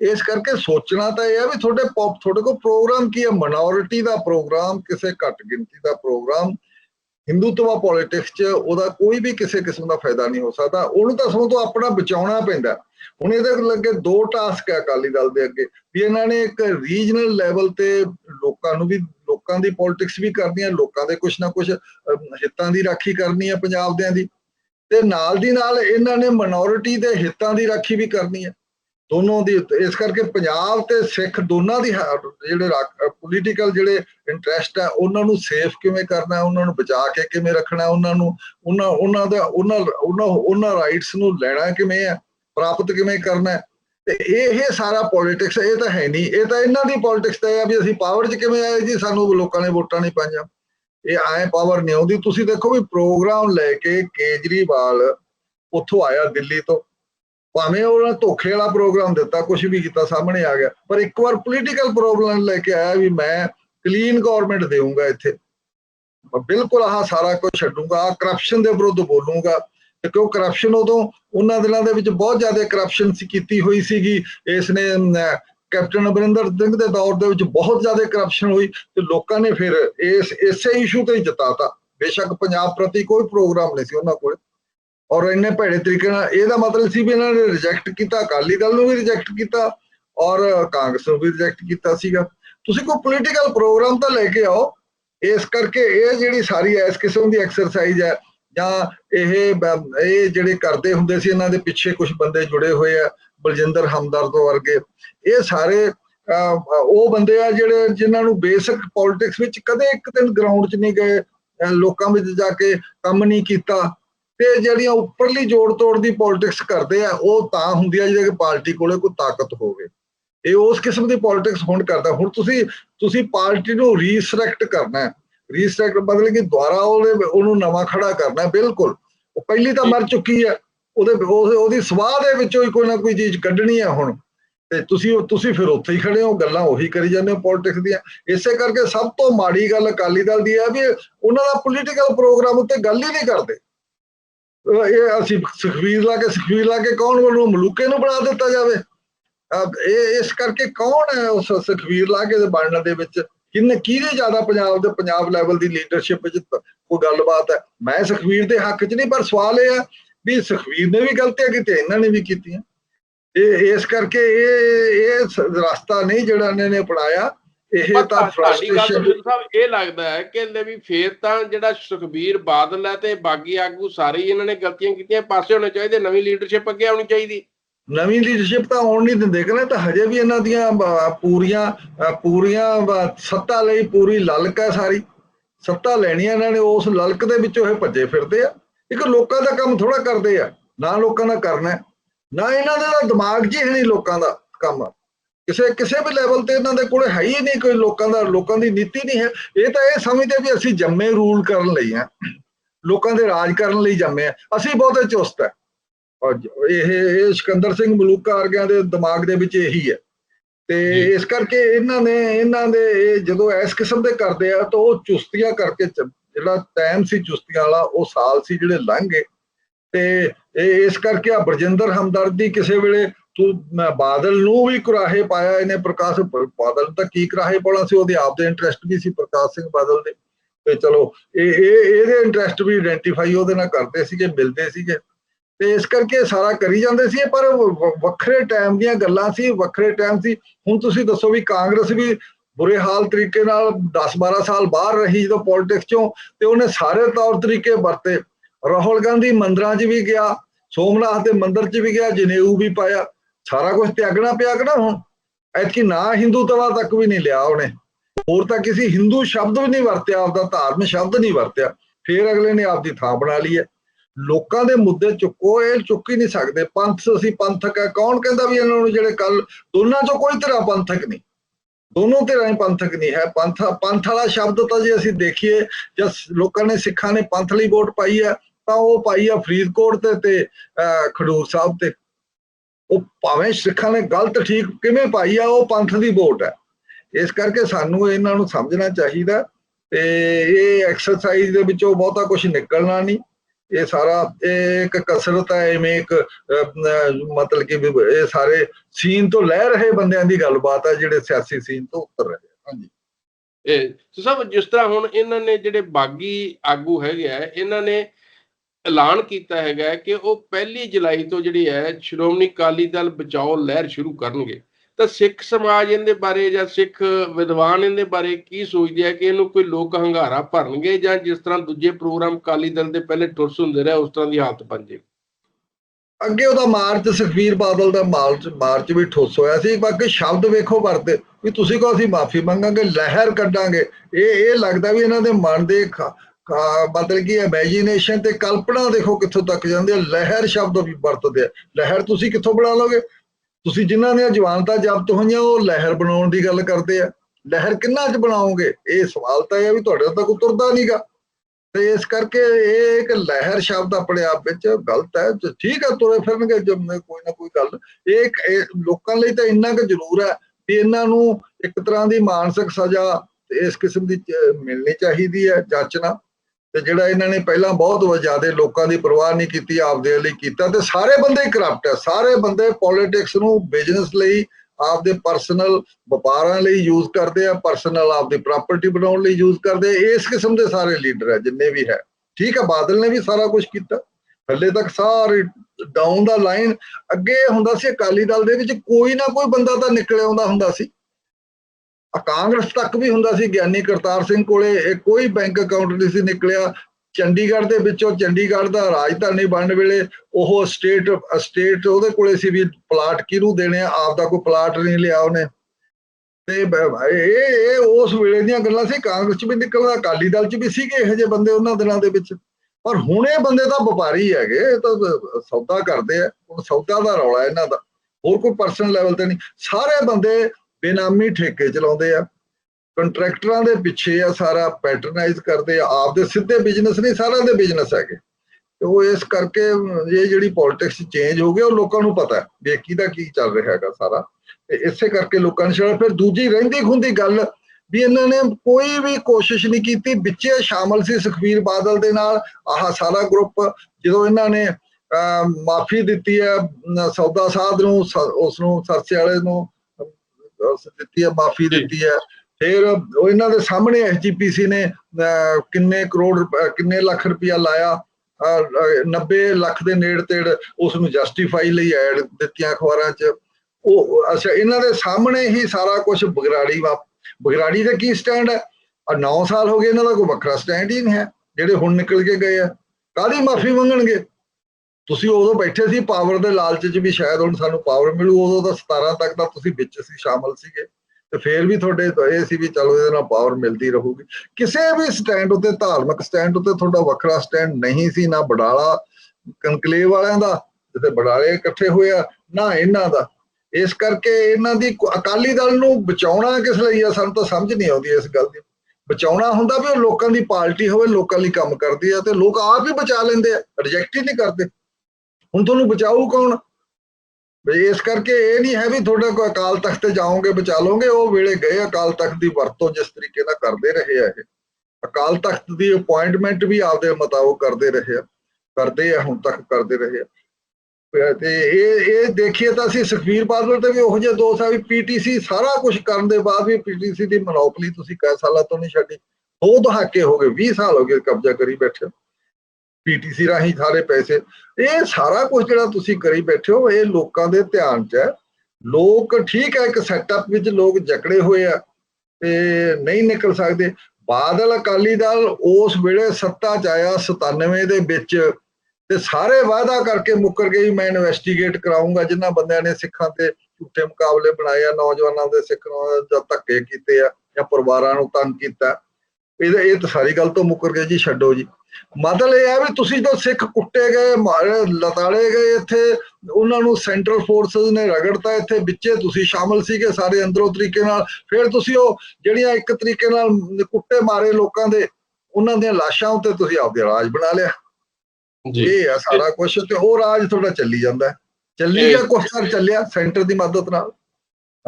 ਇਸ ਕਰਕੇ ਸੋਚਣਾ ਤਾਂ ਇਹ ਆ ਵੀ ਤੁਹਾਡੇ ਪop ਤੁਹਾਡੇ ਕੋਲ ਪ੍ਰੋਗਰਾਮ ਕੀ ਹੈ ਮਿਨੋਰਿਟੀ ਦਾ ਪ੍ਰੋਗਰਾਮ ਕਿਸੇ ਘੱਟ ਗਿਣਤੀ ਦਾ ਪ੍ਰੋਗਰਾਮ ਹਿੰਦੂਤਵਾ ਪੋਲਿਟਿਕਸ 'ਚ ਉਹਦਾ ਕੋਈ ਵੀ ਕਿਸੇ ਕਿਸਮ ਦਾ ਫਾਇਦਾ ਨਹੀਂ ਹੋ ਸਕਦਾ। ਉਹਨੂੰ ਤਾਂ ਸਗੋਂ ਤੋਂ ਆਪਣਾ ਬਚਾਉਣਾ ਪੈਂਦਾ। ਹੁਣ ਇਹਦੇ ਲੱਗੇ ਦੋ ਟਾਸਕ ਹੈ ਅਕਾਲੀ ਦਲ ਦੇ ਅੱਗੇ, ਵੀ ਇਹਨਾਂ ਨੇ ਇੱਕ ਰੀਜਨਲ ਲੈਵਲ ਤੇ ਲੋਕਾਂ ਨੂੰ ਵੀ, ਲੋਕਾਂ ਦੀ ਪੋਲਿਟਿਕਸ ਵੀ ਕਰਨੀ ਹੈ ਲੋਕਾਂ ਦੇ ਕੁਝ ਨਾ ਕੁਝ ਹਿੱਤਾਂ ਦੀ ਰਾਖੀ ਕਰਨੀ ਹੈ ਪੰਜਾਬ ਦਿਆਂ ਦੀ। ਤੇ ਨਾਲ ਦੀ ਨਾਲ ਇਹਨਾਂ ਨੇ ਮਿਨੋਰਿਟੀ ਦੇ ਹਿੱਤਾਂ ਦੀ ਰਾਖੀ ਵੀ ਕਰਨੀ ਹੈ ਦੋਨੋਂ ਦੀ, ਇਸ ਕਰਕੇ ਪੰਜਾਬ ਤੇ ਸਿੱਖ ਦੋਨਾਂ ਦੀ ਜਿਹੜੇ ਪੋਲੀਟੀਕਲ ਜਿਹੜੇ ਇੰਟਰਸਟ ਹੈ, ਉਹਨਾਂ ਨੂੰ ਸੇਫ ਕਿਵੇਂ ਕਰਨਾ ਹੈ, ਉਹਨਾਂ ਨੂੰ ਬਚਾ ਕੇ ਕਿਵੇਂ ਰੱਖਣਾ ਹੈ, ਉਹਨਾਂ ਨੂੰ, ਉਹਨਾਂ ਉਹਨਾਂ ਦਾ, ਉਹਨਾਂ ਉਹਨਾਂ ਉਹਨਾਂ ਰਾਈਟਸ ਨੂੰ ਲੈਣਾ ਕਿਵੇਂ ਹੈ, ਪ੍ਰਾਪਤ ਕਿਵੇਂ ਕਰਨਾ ਹੈ, ਤੇ ਇਹ ਇਹ ਸਾਰਾ ਪੋਲਿਟਿਕਸ ਇਹ ਤਾਂ ਹੈ ਨਹੀਂ, ਇਹ ਤਾਂ ਇਹਨਾਂ ਦੀ ਪੋਲਿਟਿਕਸ ਤਾਂ ਇਹ ਆ ਵੀ ਅਸੀਂ ਪਾਵਰ 'ਚ ਕਿਵੇਂ ਆਏ ਜੀ, ਸਾਨੂੰ ਲੋਕਾਂ ਨੇ ਵੋਟਾਂ ਨਹੀਂ ਪਾਈਆਂ। ਇਹ ਆਏ ਪਾਵਰ ਨਹੀਂ ਆਉਂਦੀ, ਤੁਸੀਂ ਦੇਖੋ ਵੀ ਪ੍ਰੋਗਰਾਮ ਲੈ ਕੇ ਕੇਜਰੀਵਾਲ ਉੱਥੋਂ ਆਇਆ ਦਿੱਲੀ ਤੋਂ। ਭਾਵੇਂ ਉਹਨਾਂ ਧੋਖੇ ਵਾਲਾ ਪ੍ਰੋਗਰਾਮ ਦਿੱਤਾ ਕੁਝ ਵੀ ਕੀਤਾ, ਸਾਹਮਣੇ ਆ ਗਿਆ। ਪਰ ਇੱਕ ਵਾਰ ਪੋਲੀਟੀਕਲ ਪ੍ਰੋਬਲਮ ਲੈ ਕੇ ਆਇਆ ਵੀ ਮੈਂ ਕਲੀਨ ਗਵਰਨਮੈਂਟ ਦੇਵਾਂਗਾ ਇੱਥੇ। ਬਿਲਕੁਲ ਆਹ ਸਾਰਾ ਕੁਝ ਛੱਡੂੰਗਾ ਕਰਪਸ਼ਨ ਦੇ ਵਿਰੁੱਧ ਬੋਲੂੰਗਾ। ਤੇ ਕਿਉਂ ਕਰਪਸ਼ਨ ਉਦੋਂ ਉਹਨਾਂ ਦਿਨਾਂ ਦੇ ਵਿੱਚ ਬਹੁਤ ਜ਼ਿਆਦਾ ਕਰਪਸ਼ਨ ਸੀ, ਕੀਤੀ ਹੋਈ ਸੀਗੀ। ਇਸ ਨੇ ਕੈਪਟਨ ਅਮਰਿੰਦਰ ਸਿੰਘ ਦੇ ਦੌਰ ਦੇ ਵਿੱਚ ਬਹੁਤ ਜ਼ਿਆਦਾ ਕਰਪਸ਼ਨ ਹੋਈ ਤੇ ਲੋਕਾਂ ਨੇ ਫਿਰ ਇਸ, ਇਸੇ ਇਸ਼ੂ ਤੇ ਹੀ ਜਿਤਾਤਾ। ਬੇਸ਼ੱਕ ਪੰਜਾਬ ਪ੍ਰਤੀ ਕੋਈ ਪ੍ਰੋਗਰਾਮ ਨਹੀਂ ਸੀ ਉਹਨਾਂ ਕੋਲ। ਔਰ ਇੰਨੇ ਭੈੜੇ ਤਰੀਕੇ ਨਾਲ, ਇਹਦਾ ਮਤਲਬ ਸੀ ਵੀ ਇਹਨਾਂ ਨੇ ਰਿਜੈਕਟ ਕੀਤਾ, ਅਕਾਲੀ ਦਲ ਨੂੰ ਵੀ ਰਿਜੈਕਟ ਕੀਤਾ ਔਰ ਕਾਂਗਰਸ ਨੂੰ ਵੀ ਰਿਜੈਕਟ ਕੀਤਾ ਸੀਗਾ। ਤੁਸੀਂ ਕੋਈ ਪੋਲੀਟੀਕਲ ਪ੍ਰੋਗਰਾਮ ਤਾਂ ਲੈ ਕੇ ਆਓ, ਇਸ ਕਰਕੇ ਇਹ ਜਿਹੜੀ ਸਾਰੀ ਇਸ ਕਿਸਮ ਦੀ ਐਕਸਰਸਾਈਜ਼ ਹੈ, ਜਾਂ ਇਹ ਇਹ ਜਿਹੜੇ ਕਰਦੇ ਹੁੰਦੇ ਸੀ, ਇਹਨਾਂ ਦੇ ਪਿੱਛੇ ਕੁਝ ਬੰਦੇ ਜੁੜੇ ਹੋਏ ਆ, ਬਲਜਿੰਦਰ ਹਮਦਰਦ ਵਰਗੇ, ਇਹ ਸਾਰੇ ਉਹ ਬੰਦੇ ਆ ਜਿਹੜੇ, ਜਿਨ੍ਹਾਂ ਨੂੰ ਬੇਸਿਕ ਪੋਲਿਟਿਕਸ ਵਿੱਚ ਕਦੇ ਇੱਕ ਦਿਨ ਗਰਾਊਂਡ 'ਚ ਨਹੀਂ ਗਏ ਲੋਕਾਂ ਵਿੱਚ ਜਾ ਕੇ ਕੰਮ ਨਹੀਂ ਕੀਤਾ ਤੇ ਜਿਹੜੀਆਂ ਉੱਪਰਲੀ ਜੋੜ ਤੋੜ ਦੀ ਪੋਲਿਟਿਕਸ ਕਰਦੇ ਆ, ਉਹ ਤਾਂ ਹੁੰਦੀ ਆ ਜਿਹੜੇ ਪਾਰਟੀ ਕੋਲੇ ਕੋਈ ਤਾਕਤ ਹੋਵੇ। ਇਹ ਉਸ ਕਿਸਮ ਦੀ ਪੋਲਿਟਿਕਸ ਹੁਣ ਕਰਦਾ। ਹੁਣ ਤੁਸੀਂ ਤੁਸੀਂ ਪਾਰਟੀ ਨੂੰ ਰੀਸਟਰਕਟ ਕਰਨਾ ਹੈ। ਰੀਸਟਰਕਟ ਮਤਲਬ ਕਿ ਦੁਬਾਰਾ ਉਹਦੇ, ਉਹਨੂੰ ਨਵਾਂ ਖੜਾ ਕਰਨਾ ਬਿਲਕੁਲ। ਉਹ ਪਹਿਲੀ ਤਾਂ ਮਰ ਚੁੱਕੀ ਹੈ ਉਹਦੇ, ਉਹਦੀ ਸਵਾਹ ਦੇ ਵਿੱਚੋਂ ਹੀ ਕੋਈ ਨਾ ਕੋਈ ਚੀਜ਼ ਕੱਢਣੀ ਹੈ ਹੁਣ। ਤੇ ਤੁਸੀਂ ਤੁਸੀਂ ਫਿਰ ਉੱਥੇ ਹੀ ਖੜੇ ਹੋ, ਗੱਲਾਂ ਉਹੀ ਕਰੀ ਜਾਂਦੇ ਹੋ ਪੋਲਿਟਿਕਸ ਦੀਆਂ। ਇਸੇ ਕਰਕੇ ਸਭ ਤੋਂ ਮਾੜੀ ਗੱਲ ਅਕਾਲੀ ਦਲ ਦੀ ਹੈ ਵੀ ਉਹਨਾਂ ਦਾ ਪੋਲੀਟੀਕਲ ਪ੍ਰੋਗਰਾਮ ਉੱਤੇ ਗੱਲ ਹੀ ਨਹੀਂ ਕਰਦੇ। ਇਹ ਅਸੀਂ ਸੁਖਵੀਰ ਲਾ ਕੇ ਸੁਖਵੀਰ ਲਾ ਕੇ ਕੌਣ ਉਹਨੂੰ ਮਲੂਕੇ ਨੂੰ ਬਣਾ ਦਿੱਤਾ ਜਾਵੇ। ਇਹ, ਇਸ ਕਰਕੇ ਕੌਣ ਹੈ ਉਸ ਸੁਖਵੀਰ ਲਾ ਕੇ ਦੇ ਬਣਨ ਦੇ ਵਿੱਚ? ਕਿੰਨੇ, ਕਿਹਦੇ ਜ਼ਿਆਦਾ ਪੰਜਾਬ ਦੇ, ਪੰਜਾਬ ਲੈਵਲ ਦੀ ਲੀਡਰਸ਼ਿਪ ਵਿੱਚ ਕੋਈ ਗੱਲਬਾਤ ਹੈ? ਮੈਂ ਸੁਖਵੀਰ ਦੇ ਹੱਕ 'ਚ ਨਹੀਂ, ਪਰ ਸਵਾਲ ਇਹ ਹੈ ਵੀ ਸੁਖਵੀਰ ਨੇ ਵੀ ਗਲਤੀਆਂ ਕੀਤੀਆਂ, ਇਹਨਾਂ ਨੇ ਵੀ ਕੀਤੀਆਂ। ਇਹ, ਇਸ ਕਰਕੇ ਇਹ ਇਹ ਰਸਤਾ ਨਹੀਂ ਜਿਹੜਾ ਇਹਨਾਂ ਨੇ ਅਪਣਾਇਆ। ਇਹ ਤਾਂ ਫਰਸਟ੍ਰੇਸ਼ਨ ਸਾਹਿਬ ਇਹ ਲੱਗਦਾ ਹੈ ਕਿ ਲੈ ਵੀ ਫੇਰ ਤਾਂ ਜਿਹੜਾ ਸੁਖਬੀਰ ਬਾਦਲ ਹੈ ਤੇ ਬਾਗੀ ਆਗੂ ਸਾਰੇ ਇਹਨਾਂ ਨੇ ਗਲਤੀਆਂ ਕੀਤੀਆਂ ਪਾਸੇ ਹੋਣੇ ਚਾਹੀਦੇ ਨਵੀਂ ਲੀਡਰਸ਼ਿਪ ਅੱਗੇ ਆਉਣੀ ਚਾਹੀਦੀ। ਨਵੀਂ ਲੀਡਰਸ਼ਿਪ ਤਾਂ ਆਉਣ ਨਹੀਂ ਦਿੰਦੇ ਕਹਿੰਦੇ ਤਾਂ ਹਜੇ ਵੀ ਇਹਨਾਂ ਦੀਆਂ ਪੂਰੀਆਂ ਪੂਰੀਆਂ ਸੱਤਾ ਲਈ ਪੂਰੀ ਲਲਕ ਹੈ ਸਾਰੀ। ਸੱਤਾ ਲੈਣੀ ਹੈ ਇਹਨਾਂ ਨੇ ਉਸ ਲਲਕ ਦੇ ਵਿੱਚੋਂ ਇਹ ਭੱਜੇ ਫਿਰਦੇ ਆ। ਇੱਕ ਲੋਕਾਂ ਦਾ ਕੰਮ ਥੋੜਾ ਕਰਦੇ ਆ ਨਾ ਲੋਕਾਂ ਦਾ ਕਰਨਾ ਨਾ ਇਹਨਾਂ ਦਾ ਦਿਮਾਗ 'ਚ ਹੀ ਨਹੀਂ ਲੋਕਾਂ ਦਾ ਕੰਮ। ਕਿਸੇ ਕਿਸੇ ਵੀ ਲੈਵਲ ਤੇ ਇਹਨਾਂ ਦੇ ਕੋਲੇ ਹੈ ਹੀ ਨਹੀਂ ਕੋਈ ਲੋਕਾਂ ਦਾ ਲੋਕਾਂ ਦੀ ਨੀਤੀ ਨਹੀਂ ਹੈ। ਇਹ ਤਾਂ ਇਹ ਸਮਝਦੇ ਵੀ ਅਸੀਂ ਜੰਮੇ ਰੂਲ ਕਰਨ ਲਈ ਆ। ਲੋਕਾਂ ਦੇ ਰਾਜ ਕਰਨ ਲਈ ਜੰਮੇ ਆ। ਅਸੀਂ ਬਹੁਤੇ ਚੁਸਤ ਹੈ ਇਹ ਇਹ ਸਿਕੰਦਰ ਸਿੰਘ ਮਲੂਕਾ ਵਰਗਿਆਂ ਦੇ ਦਿਮਾਗ ਦੇ ਵਿੱਚ ਇਹੀ ਹੈ। ਤੇ। ਇਸ ਕਰਕੇ ਇਹਨਾਂ ਨੇ ਇਹਨਾਂ ਦੇ ਇਹ ਜਦੋਂ ਇਸ ਕਿਸਮ ਦੇ ਕਰਦੇ ਆ ਤਾਂ ਉਹ ਚੁਸਤੀਆਂ ਕਰਕੇ ਜਿਹੜਾ ਟਾਈਮ ਸੀ ਚੁਸਤੀਆਂ ਵਾਲਾ ਉਹ ਸਾਲ ਸੀ ਜਿਹੜੇ ਲੰਘ ਗਏ। ਤੇ ਇਹ ਇਸ ਕਰਕੇ ਆ ਬਰਜਿੰਦਰ ਹਮਦਰਦ ਕਿਸੇ ਵੇਲੇ ਤੂੰ ਮੈਂ ਬਾਦਲ ਨੂੰ ਵੀ ਕੁਰਾਹੇ ਪਾਇਆ ਇਹਨੇ ਪ੍ਰਕਾਸ਼ ਬ- ਬਾਦਲ ਤਾਂ ਕੀ ਕੁਰਾਹੇ ਪਾਉਣਾ ਸੀ? ਉਹਦੇ ਆਪ ਦੇ ਇੰਟਰਸਟ ਵੀ ਸੀ ਪ੍ਰਕਾਸ਼ ਸਿੰਘ ਬਾਦਲ ਦੇ। ਤੇ ਚਲੋ, ਇਹ ਇਹ, ਇਹਦੇ ਇੰਟਰਸਟ ਵੀ ਆਇਡੈਂਟੀਫਾਈ ਉਹਦੇ ਨਾਲ ਕਰਦੇ ਸੀਗੇ, ਮਿਲਦੇ ਸੀਗੇ। ਤੇ ਇਸ ਕਰਕੇ ਸਾਰਾ ਕਰੀ ਜਾਂਦੇ ਸੀ, ਪਰ ਵੱਖਰੇ ਟਾਈਮ ਦੀਆਂ ਗੱਲਾਂ ਸੀ, ਵੱਖਰੇ ਟਾਈਮ ਸੀ। ਹੁਣ ਤੁਸੀਂ ਦੱਸੋ ਵੀ ਕਾਂਗਰਸ ਵੀ ਬੁਰੇ ਹਾਲ ਤਰੀਕੇ ਨਾਲ 10-12 ਸਾਲ ਬਾਹਰ ਰਹੀ ਜਦੋਂ ਪੋਲਿਟਿਕਸ ਚੋਂ, ਤੇ ਉਹਨੇ ਸਾਰੇ ਤੌਰ ਤਰੀਕੇ ਵਰਤੇ। ਰਾਹੁਲ ਗਾਂਧੀ ਮੰਦਰਾਂ 'ਚ ਵੀ ਗਿਆ, ਸੋਮਨਾਥ ਦੇ ਮੰਦਰ 'ਚ ਵੀ ਗਿਆ ਜਨੇਊ ਵੀ ਪਾਇਆ। ਸਾਰਾ ਕੁਝ ਤਿਆਗਣਾ ਪਿਆ ਕਿ ਨਾ ਹੁਣ? ਐਤਕੀ ਨਾ ਹਿੰਦੂਤਵਾ ਤੱਕ ਵੀ ਨਹੀਂ ਲਿਆ ਉਹਨੇ। ਹੋਰ ਤਾਂ ਕਿਸੇ ਹਿੰਦੂ ਸ਼ਬਦ ਵੀ ਨਹੀਂ ਵਰਤਿਆ ਆਪਦਾ ਧਾਰਮਿਕ ਸ਼ਬਦ ਨਹੀਂ ਵਰਤਿਆ। ਫੇਰ ਅਗਲੇ ਨੇ ਆਪਦੀ ਥਾਂ ਬਣਾ ਲਈ ਹੈ। ਲੋਕਾਂ ਦੇ ਮੁੱਦੇ ਚੁੱਕੋ ਇਹ ਚੁੱਕ ਹੀ ਨਹੀਂ ਸਕਦੇ। ਪੰਥ ਅਸੀਂ ਪੰਥਕ ਹੈ ਕੌਣ ਕਹਿੰਦਾ ਵੀ ਇਹਨਾਂ ਨੂੰ ਜਿਹੜੇ ਕੱਲ ਦੋਨਾਂ ਚੋਂ ਕੋਈ ਤਰ੍ਹਾਂ ਪੰਥਕ ਨਹੀਂ? ਦੋਨੋਂ ਧਿਰਾਂ ਹੀ ਪੰਥਕ ਨਹੀਂ ਹੈ। ਪੰਥ ਪੰਥ ਵਾਲਾ ਸ਼ਬਦ ਤਾਂ ਜੇ ਅਸੀਂ ਦੇਖੀਏ ਜਦ ਲੋਕਾਂ ਨੇ ਸਿੱਖਾਂ ਨੇ ਪੰਥ ਲਈ ਵੋਟ ਪਾਈ ਹੈ ਤਾਂ ਉਹ ਪਾਈ ਆ ਫਰੀਦਕੋਟ ਤੇ ਤੇ ਅਹ, ਖਡੂਰ ਸਾਹਿਬ ਤੇ। ਉਹ ਭਾਵੇਂ ਸਿੱਖਾਂ ਨੇ ਗਲਤ ਠੀਕ ਕਿਵੇਂ ਪਾਈ ਆ, ਉਹ ਪੰਥ ਦੀ ਵੋਟ ਹੈ। ਇਸ ਕਰਕੇ ਸਾਨੂੰ ਇਹਨਾਂ ਨੂੰ ਸਮਝਣਾ ਚਾਹੀਦਾ ਤੇ ਇਹ ਐਕਸਰਸਾਈਜ਼ ਦੇ ਵਿੱਚੋਂ ਬਹੁਤਾ ਕੁਝ ਨਿਕਲਣਾ ਨਹੀਂ। ਇਹ ਸਾਰਾ ਇੱਕ ਕਸਰਤ ਹੈ ਐਵੇਂ ਇੱਕ ਮਤਲਬ ਕਿ ਇਹ ਸਾਰੇ ਸੀਨ ਤੋਂ ਲੈ ਰਹੇ ਬੰਦਿਆਂ ਦੀ ਗੱਲਬਾਤ ਹੈ, ਜਿਹੜੇ ਸਿਆਸੀ ਸੀਨ ਤੋਂ ਉੱਤਰ ਰਹੇ ਹਾਂਜੀ। ਇਹ ਸਭ ਜਿਸ ਤਰ੍ਹਾਂ ਹੁਣ ਇਹਨਾਂ ਨੇ ਜਿਹੜੇ ਬਾਗੀ ਆਗੂ ਹੈਗੇ ਆ, ਇਹਨਾਂ ਨੇ ਐਲਾਨ ਕੀਤਾ ਹੈਗਾ ਕਿ ਉਹ ਪਹਿਲੀ ਜੁਲਾਈ ਤੋਂ ਜਿਹੜੀ ਹੈ, ਸ਼੍ਰੋਮਣੀ ਅਕਾਲੀ ਦਲ ਬਚਾਓ ਲਹਿਰ ਸ਼ੁਰੂ ਕਰਨਗੇ। ਤਾਂ ਸਿੱਖ ਸਮਾਜ ਇਹਦੇ ਬਾਰੇ ਜਾਂ ਸਿੱਖ ਵਿਦਵਾਨ ਇਹਦੇ ਬਾਰੇ ਕੀ ਸੋਚਦੇ ਆ ਕਿ ਇਹਨੂੰ ਕੋਈ ਲੋਕ ਹੰਗਾਰਾ ਭਰਨਗੇ ਜਾਂ ਜਿਸ ਤਰ੍ਹਾਂ ਦੂਜੇ ਪ੍ਰੋਗਰਾਮ ਅਕਾਲੀ ਦਲ ਦੇ ਪਹਿਲੇ ਠੁਰਸ ਹੁੰਦੇ ਰਹੇ, ਉਸ ਤਰ੍ਹਾਂ ਦੀ ਹਾਲਤ ਬਣ ਜੇ? ਅੱਗੇ ਉਹਦਾ ਮਾਰਚ, ਸੁਖਬੀਰ ਬਾਦਲ ਦਾ ਮਾਰਚ ਮਾਰਚ ਵੀ ਠੁੱਸ ਹੋਇਆ ਸੀ। ਬਾਕੀ ਸ਼ਬਦ ਵੇਖੋ ਵਰਤੇ, ਵੀ ਤੁਸੀਂ ਕਹੋ ਅਸੀਂ ਮਾਫੀ ਮੰਗਾਂਗੇ, ਲਹਿਰ ਕੱਢਾਂਗੇ। ਇਹ ਇਹ ਲੱਗਦਾ ਵੀ ਇਹਨਾਂ ਦੇ ਮਨ ਦੇ ਮਤਲਬ ਕਿ ਇਮੇਜਿਨੇਸ਼ਨ ਤੇ ਕਲਪਨਾ ਦੇਖੋ ਕਿੱਥੋਂ ਤੱਕ ਜਾਂਦੀ ਹੈ, ਲਹਿਰ ਸ਼ਬਦ ਵੀ ਵਰਤਦੇ ਆ। ਲਹਿਰ ਤੁਸੀਂ ਕਿੱਥੋਂ ਬਣਾ ਲਓਗੇ? ਤੁਸੀਂ ਜਿਨ੍ਹਾਂ ਦੀਆਂ ਜਵਾਨਤਾ ਜ਼ਬਤ ਹੋਈਆਂ, ਉਹ ਲਹਿਰ ਬਣਾਉਣ ਦੀ ਗੱਲ ਕਰਦੇ ਆ। ਲਹਿਰ ਕਿੰਨਾ ਚ ਬਣਾਓਗੇ? ਇਹ ਸਵਾਲ ਤਾਂ ਇਹ ਆ ਵੀ ਤੁਹਾਡੇ ਤੱਕ ਉਤਰਦਾ ਨਹੀਂਗਾ। ਤੇ ਇਸ ਕਰਕੇ ਇਹ ਇੱਕ ਲਹਿਰ ਸ਼ਬਦ ਆਪਣੇ ਆਪ ਵਿੱਚ ਗਲਤ ਹੈ। ਠੀਕ ਹੈ, ਤੁਰੇ ਫਿਰਨਗੇ ਕੋਈ ਨਾ ਕੋਈ ਗੱਲ। ਇਹ ਲੋਕਾਂ ਲਈ ਤਾਂ ਇੰਨਾ ਕੁ ਜ਼ਰੂਰ ਹੈ ਵੀ ਇਹਨਾਂ ਨੂੰ ਇੱਕ ਤਰ੍ਹਾਂ ਦੀ ਮਾਨਸਿਕ ਸਜ਼ਾ ਇਸ ਕਿਸਮ ਦੀ ਮਿਲਣੀ ਚਾਹੀਦੀ ਹੈ ਜਾਚਨਾ ਤੇ ਜਿਹੜਾ ਇਹਨਾਂ ਨੇ ਪਹਿਲਾਂ ਬਹੁਤ ਜ਼ਿਆਦਾ ਲੋਕਾਂ ਦੀ ਪਰਵਾਹ ਨਹੀਂ ਕੀਤੀ, ਆਪਦੇ ਲਈ ਕੀਤਾ ਤੇ ਸਾਰੇ ਬੰਦੇ ਕਰਪਟ ਹੈ ਸਾਰੇ ਬੰਦੇ ਪੋਲਿਟਿਕਸ ਨੂੰ ਬਿਜ਼ਨਸ ਲਈ, ਆਪਦੇ ਪਰਸਨਲ ਵਪਾਰਾਂ ਲਈ ਯੂਜ਼ ਕਰਦੇ ਆ ਪਰਸਨਲ ਆਪਦੀ ਪ੍ਰਾਪਰਟੀ ਬਣਾਉਣ ਲਈ ਯੂਜ਼ ਕਰਦੇ ਇਸ ਕਿਸਮ ਦੇ ਸਾਰੇ ਲੀਡਰ ਹੈ ਜਿੰਨੇ ਵੀ ਹੈ। ਠੀਕ ਹੈ ਬਾਦਲ ਨੇ ਵੀ ਸਾਰਾ ਕੁਝ ਕੀਤਾ। ਹੱਲੇ ਤੱਕ ਸਾਰੇ ਡਾਊਨ ਦਾ ਲਾਈਨ ਅੱਗੇ ਹੁੰਦਾ ਸੀ, ਅਕਾਲੀ ਦਲ ਦੇ ਵਿੱਚ ਕੋਈ ਨਾ ਕੋਈ ਬੰਦਾ ਤਾਂ ਨਿਕਲ ਆਉਂਦਾ ਹੁੰਦਾ ਸੀ। ਕਾਂਗਰਸ ਤੱਕ ਵੀ ਹੁੰਦਾ ਸੀ ਗਿਆਨੀ ਕਰਤਾਰ ਸਿੰਘ ਕੋਲੇ, ਇਹ ਕੋਈ ਬੈਂਕ ਅਕਾਊਂਟ ਨਹੀਂ ਸੀ ਨਿਕਲਿਆ। ਚੰਡੀਗੜ੍ਹ ਦੇ ਵਿੱਚੋਂ ਚੰਡੀਗੜ੍ਹ ਦਾ ਰਾਜਧਾਨੀ ਬਣਨ ਵੇਲੇ ਉਹ ਸਟੇਟ ਸਟੇਟ ਉਹਦੇ ਕੋਲੇ ਸੀ ਵੀ ਪਲਾਟ ਕਿਹਨੂੰ ਦੇਣੇ ਆ ਆਪ ਦਾ ਕੋਈ ਪਲਾਟ ਨਹੀਂ ਲਿਆ ਉਹਨੇ। ਤੇ ਇਹ ਇਹ ਉਸ ਵੇਲੇ ਦੀਆਂ ਗੱਲਾਂ ਸੀ, ਕਾਂਗਰਸ ਚ ਵੀ ਨਿਕਲਦਾ ਅਕਾਲੀ ਦਲ ਚ ਵੀ ਸੀਗੇ ਇਹੋ ਜਿਹੇ ਬੰਦੇ ਉਹਨਾਂ ਦਿਨਾਂ ਦੇ ਵਿੱਚ। ਪਰ ਹੁਣ ਇਹ ਬੰਦੇ ਤਾਂ ਵਪਾਰੀ ਹੈਗੇ, ਇਹ ਤਾਂ ਸੌਦਾ ਕਰਦੇ ਆ, ਹੁਣ ਸੌਦਾ ਦਾ ਰੌਲਾ ਇਹਨਾਂ ਦਾ, ਹੋਰ ਕੋਈ ਪਰਸਨਲ ਲੈਵਲ ਤੇ ਨਹੀਂ। ਸਾਰੇ ਬੰਦੇ ਬੇਨਾਮੀ ਠੇਕੇ ਚਲਾਉਂਦੇ ਆ, ਕੰਟਰੈਕਟਰਾਂ ਦੇ ਪਿੱਛੇ ਆ ਸਾਰਾ ਪੈਟਰਨਾਈਜ਼ ਕਰਦੇ ਆ, ਆਪਦੇ ਸਿੱਧੇ ਬਿਜ਼ਨਸ ਨਹੀਂ, ਸਾਰਿਆਂ ਦੇ ਬਿਜ਼ਨਸ ਹੈਗੇ। ਤੇ ਉਹ ਇਸ ਕਰਕੇ ਇਹ ਜਿਹੜੀ ਪੋਲਿਟਿਕਸ ਚੇਂਜ ਹੋ ਗਈ, ਉਹ ਲੋਕਾਂ ਨੂੰ ਪਤਾ ਹੈ, ਵੀ ਦਾ ਕੀ ਚੱਲ ਰਿਹਾ ਹੈਗਾ ਸਾਰਾ। ਤੇ ਇਸੇ ਕਰਕੇ ਲੋਕਾਂ ਨੇ ਛੜਾ ਫਿਰ ਦੂਜੀ ਰਹਿੰਦੀ ਖੁੰਦੀ ਗੱਲ ਵੀ ਇਹਨਾਂ ਨੇ ਕੋਈ ਵੀ ਕੋਸ਼ਿਸ਼ ਨਹੀਂ ਕੀਤੀ, ਵਿੱਚੇ ਸ਼ਾਮਲ ਸੀ ਸੁਖਬੀਰ ਬਾਦਲ ਦੇ ਨਾਲ, ਆਹ ਸਾਰਾ ਗਰੁੱਪ ਜਦੋਂ ਇਹਨਾਂ ਨੇ ਮਾਫੀ ਦਿੱਤੀ ਹੈ ਸੌਦਾ ਸਾਧ ਨੂੰ ਉਸ ਨੂੰ, ਸਰਸੇ ਵਾਲੇ ਨੂੰ ਦਿੱਤੀ ਹੈ ਮਾਫੀ। ਦਿੱਤੀ ਹੈ ਫਿਰ ਉਹ ਇਹਨਾਂ ਦੇ ਸਾਹਮਣੇ ਐਸਜੀਪੀਸੀ ਨੇ ਕਿੰਨੇ ਕਰੋੜ ਕਿੰਨੇ ਲੱਖ ਰੁਪਇਆ ਲਾਇਆ ਅਹ, ਅਹ, 90 ਲੱਖ ਦੇ ਨੇੜੇ ਤੇੜ ਉਸ ਨੂੰ ਜਸਟੀਫਾਈ ਲਈ ਐਡ ਦਿੱਤੀਆਂ ਅਖਬਾਰਾਂ 'ਚ। ਉਹ ਅੱਛਾ ਇਹਨਾਂ ਦੇ ਸਾਹਮਣੇ ਹੀ ਸਾਰਾ ਕੁਝ ਬਗਰਾੜੀ ਵਾ ਬਗਰਾੜੀ ਦਾ ਕੀ ਸਟੈਂਡ ਹੈ ਆ 9 ਸਾਲ ਹੋ ਗਏ ਇਹਨਾਂ ਦਾ ਕੋਈ ਵੱਖਰਾ ਸਟੈਂਡ ਹੀ ਨਹੀਂ ਹੈ ਜਿਹੜੇ ਹੁਣ ਨਿਕਲ ਕੇ ਗਏ ਆ। ਕਾਹਦੀ ਮਾਫੀ ਮੰਗਣਗੇ? ਤੁਸੀਂ ਉਦੋਂ ਬੈਠੇ ਸੀ, ਪਾਵਰ ਦੇ ਲਾਲਚ 'ਚ ਵੀ ਸ਼ਾਇਦ ਹੁਣ ਸਾਨੂੰ ਪਾਵਰ ਮਿਲੂ, ਉਦੋਂ ਤਾਂ 17 ਤੱਕ ਤਾਂ ਤੁਸੀਂ ਵਿੱਚ ਸੀ, ਸ਼ਾਮਲ ਸੀਗੇ। ਤੇ ਫੇਰ ਵੀ ਤੁਹਾਡੇ ਇਹ ਸੀ ਵੀ ਚਲੋ ਇਹਦੇ ਨਾਲ ਪਾਵਰ ਮਿਲਦੀ ਰਹੂਗੀ। ਕਿਸੇ ਵੀ ਸਟੈਂਡ ਉੱਤੇ, ਧਾਰਮਿਕ ਸਟੈਂਡ ਉੱਤੇ ਤੁਹਾਡਾ ਵੱਖਰਾ ਸਟੈਂਡ ਨਹੀਂ ਸੀ, ਨਾ ਬਡਾਲਾ ਕਨਕਲੇਵ ਵਾਲਿਆਂ ਦਾ, ਜਿੱਥੇ ਬਡਾਲੇ ਇਕੱਠੇ ਹੋਏ ਆ, ਨਾ ਇਹਨਾਂ ਦਾ। ਇਸ ਕਰਕੇ ਇਹਨਾਂ ਦੀ ਅਕਾਲੀ ਦਲ ਨੂੰ ਬਚਾਉਣਾ ਕਿਸ ਲਈ ਆ, ਸਾਨੂੰ ਤਾਂ ਸਮਝ ਨਹੀਂ ਆਉਂਦੀ ਇਸ ਗੱਲ ਦੀ। ਬਚਾਉਣਾ ਹੁੰਦਾ ਵੀ ਉਹ ਲੋਕਾਂ ਦੀ ਪਾਰਟੀ ਹੋਵੇ, ਲੋਕਾਂ ਲਈ ਕੰਮ ਕਰਦੀ ਆ, ਤੇ ਲੋਕ ਆਪ ਹੀ ਬਚਾ ਲੈਂਦੇ ਆ ਰਿਜੈਕਟ ਹੀ ਨਹੀਂ ਕਰਦੇ। ਹੁਣ ਤੁਹਾਨੂੰ ਬਚਾਊ ਕੌਣ? ਵੀ ਇਸ ਕਰਕੇ ਇਹ ਨਹੀਂ ਹੈ ਵੀ ਤੁਹਾਡਾ ਕੋਈ ਅਕਾਲ ਤਖਤ ਤੇ ਜਾਓਗੇ, ਬਚਾ ਲਓਗੇ, ਉਹ ਵੇਲੇ ਗਏ ਅਕਾਲ ਤਖਤ ਦੀ ਵਰਤੋਂ ਜਿਸ ਤਰੀਕੇ ਨਾਲ ਕਰਦੇ ਰਹੇ ਆ ਇਹ। ਅਕਾਲ ਤਖਤ ਦੀ ਅਪਾਇੰਟਮੈਂਟ ਵੀ ਆਪਦੇ ਮੁਤਾਬਕ ਕਰਦੇ ਰਹੇ ਆ, ਕਰਦੇ ਆ, ਹੁਣ ਤੱਕ ਕਰਦੇ ਰਹੇ ਆ। ਤੇ ਇਹ ਇਹ ਦੇਖੀਏ ਤਾਂ ਅਸੀਂ ਸੁਖਬੀਰ ਬਾਦਲ ਤੇ ਵੀ ਉਹੋ ਜਿਹੇ ਦੋਸ਼ ਆ ਵੀ ਪੀਟੀਸੀ ਸਾਰਾ ਕੁਝ ਕਰਨ ਦੇ ਬਾਅਦ ਵੀ ਪੀਟੀਸੀ ਦੀ ਮਨੋਪਲੀ ਤੁਸੀਂ ਕਈ ਸਾਲਾਂ ਤੋਂ ਨਹੀਂ ਛੱਡੀ ਦੋ ਦਹਾਕੇ ਹੋ ਗਏ 20 ਸਾਲ ਹੋ ਗਏ ਕਬਜ਼ਾ ਕਰੀ ਬੈਠੇ ਪੀਟੀਸੀ ਰਾਹੀਂ ਸਾਰੇ ਪੈਸੇ। ਇਹ ਸਾਰਾ ਕੁਝ ਜਿਹੜਾ ਤੁਸੀਂ ਕਰੀ ਬੈਠੇ ਹੋ, ਇਹ ਲੋਕਾਂ ਦੇ ਧਿਆਨ 'ਚ ਹੈ। ਲੋਕ ਠੀਕ ਹੈ, ਇੱਕ ਸੈਟਅਪ ਵਿੱਚ ਲੋਕ ਜਕੜੇ ਹੋਏ ਆ ਤੇ ਨਹੀਂ ਨਿਕਲ ਸਕਦੇ। ਬਾਦਲ ਅਕਾਲੀ ਦਲ ਉਸ ਵੇਲੇ ਸੱਤਾ 'ਚ ਆਇਆ 97 ਦੇ ਵਿੱਚ ਤੇ ਸਾਰੇ ਵਾਅਦਾ ਕਰਕੇ ਮੁੱਕਰ ਗਈ ਮੈਂ ਇਨਵੈਸਟੀਗੇਟ ਕਰਾਉਂਗਾ ਜਿਨ੍ਹਾਂ ਬੰਦਿਆਂ ਨੇ ਸਿੱਖਾਂ ਤੇ ਝੂਠੇ ਮੁਕਾਬਲੇ ਬਣਾਏ ਆ, ਨੌਜਵਾਨਾਂ ਦੇ ਸਿੱਖ ਨੂੰ ਜਾਂ ਧੱਕੇ ਕੀਤੇ ਆ ਜਾਂ ਪਰਿਵਾਰਾਂ ਨੂੰ ਤੰਗ ਕੀਤਾ। ਇਹ ਇਹ ਤਾਂ ਸਾਰੀ ਗੱਲ ਤੋਂ ਮੁੱਕਰ ਗਏ ਜੀ, ਛੱਡੋ ਜੀ। ਮਤਲਬ ਇਹ ਹੈ ਵੀ ਤੁਸੀਂ ਜੋ ਸਿੱਖ ਕੁੱਟੇ ਗਏ ਲਤਾੜੇ ਗਏ ਇੱਥੇ ਉਹਨਾਂ ਨੂੰ ਸੈਂਟਰਲ ਫੋਰਸਸ ਨੇ ਰਗੜਤਾ ਇੱਥੇ ਵਿੱਚੇ ਤੁਸੀਂ ਸ਼ਾਮਲ ਸੀਗੇ ਸਾਰੇ ਅੰਦਰੋਂ ਤਰੀਕੇ ਨਾਲ। ਫਿਰ ਤੁਸੀਂ ਉਹ ਜਿਹੜੀਆਂ ਇੱਕ ਤਰੀਕੇ ਨਾਲ ਕੁੱਟੇ ਮਾਰੇ ਲੋਕਾਂ ਦੇ ਉਹਨਾਂ ਦੀਆਂ ਲਾਸ਼ਾਂ ਉੱਤੇ ਤੁਸੀਂ ਆਪਦੇ ਰਾਜ ਬਣਾ ਲਿਆ। ਜੀ। ਇਹ ਆ ਸਾਰਾ ਕੁਝ ਤੇ ਉਹ ਰਾਜ ਤੁਹਾਡਾ ਚੱਲੀ ਜਾਂਦਾ। ਚੱਲੀ ਗਿਆ ਕੁਛ ਸਰ ਚੱਲਿਆ ਸੈਂਟਰ ਦੀ ਮਦਦ ਨਾਲ।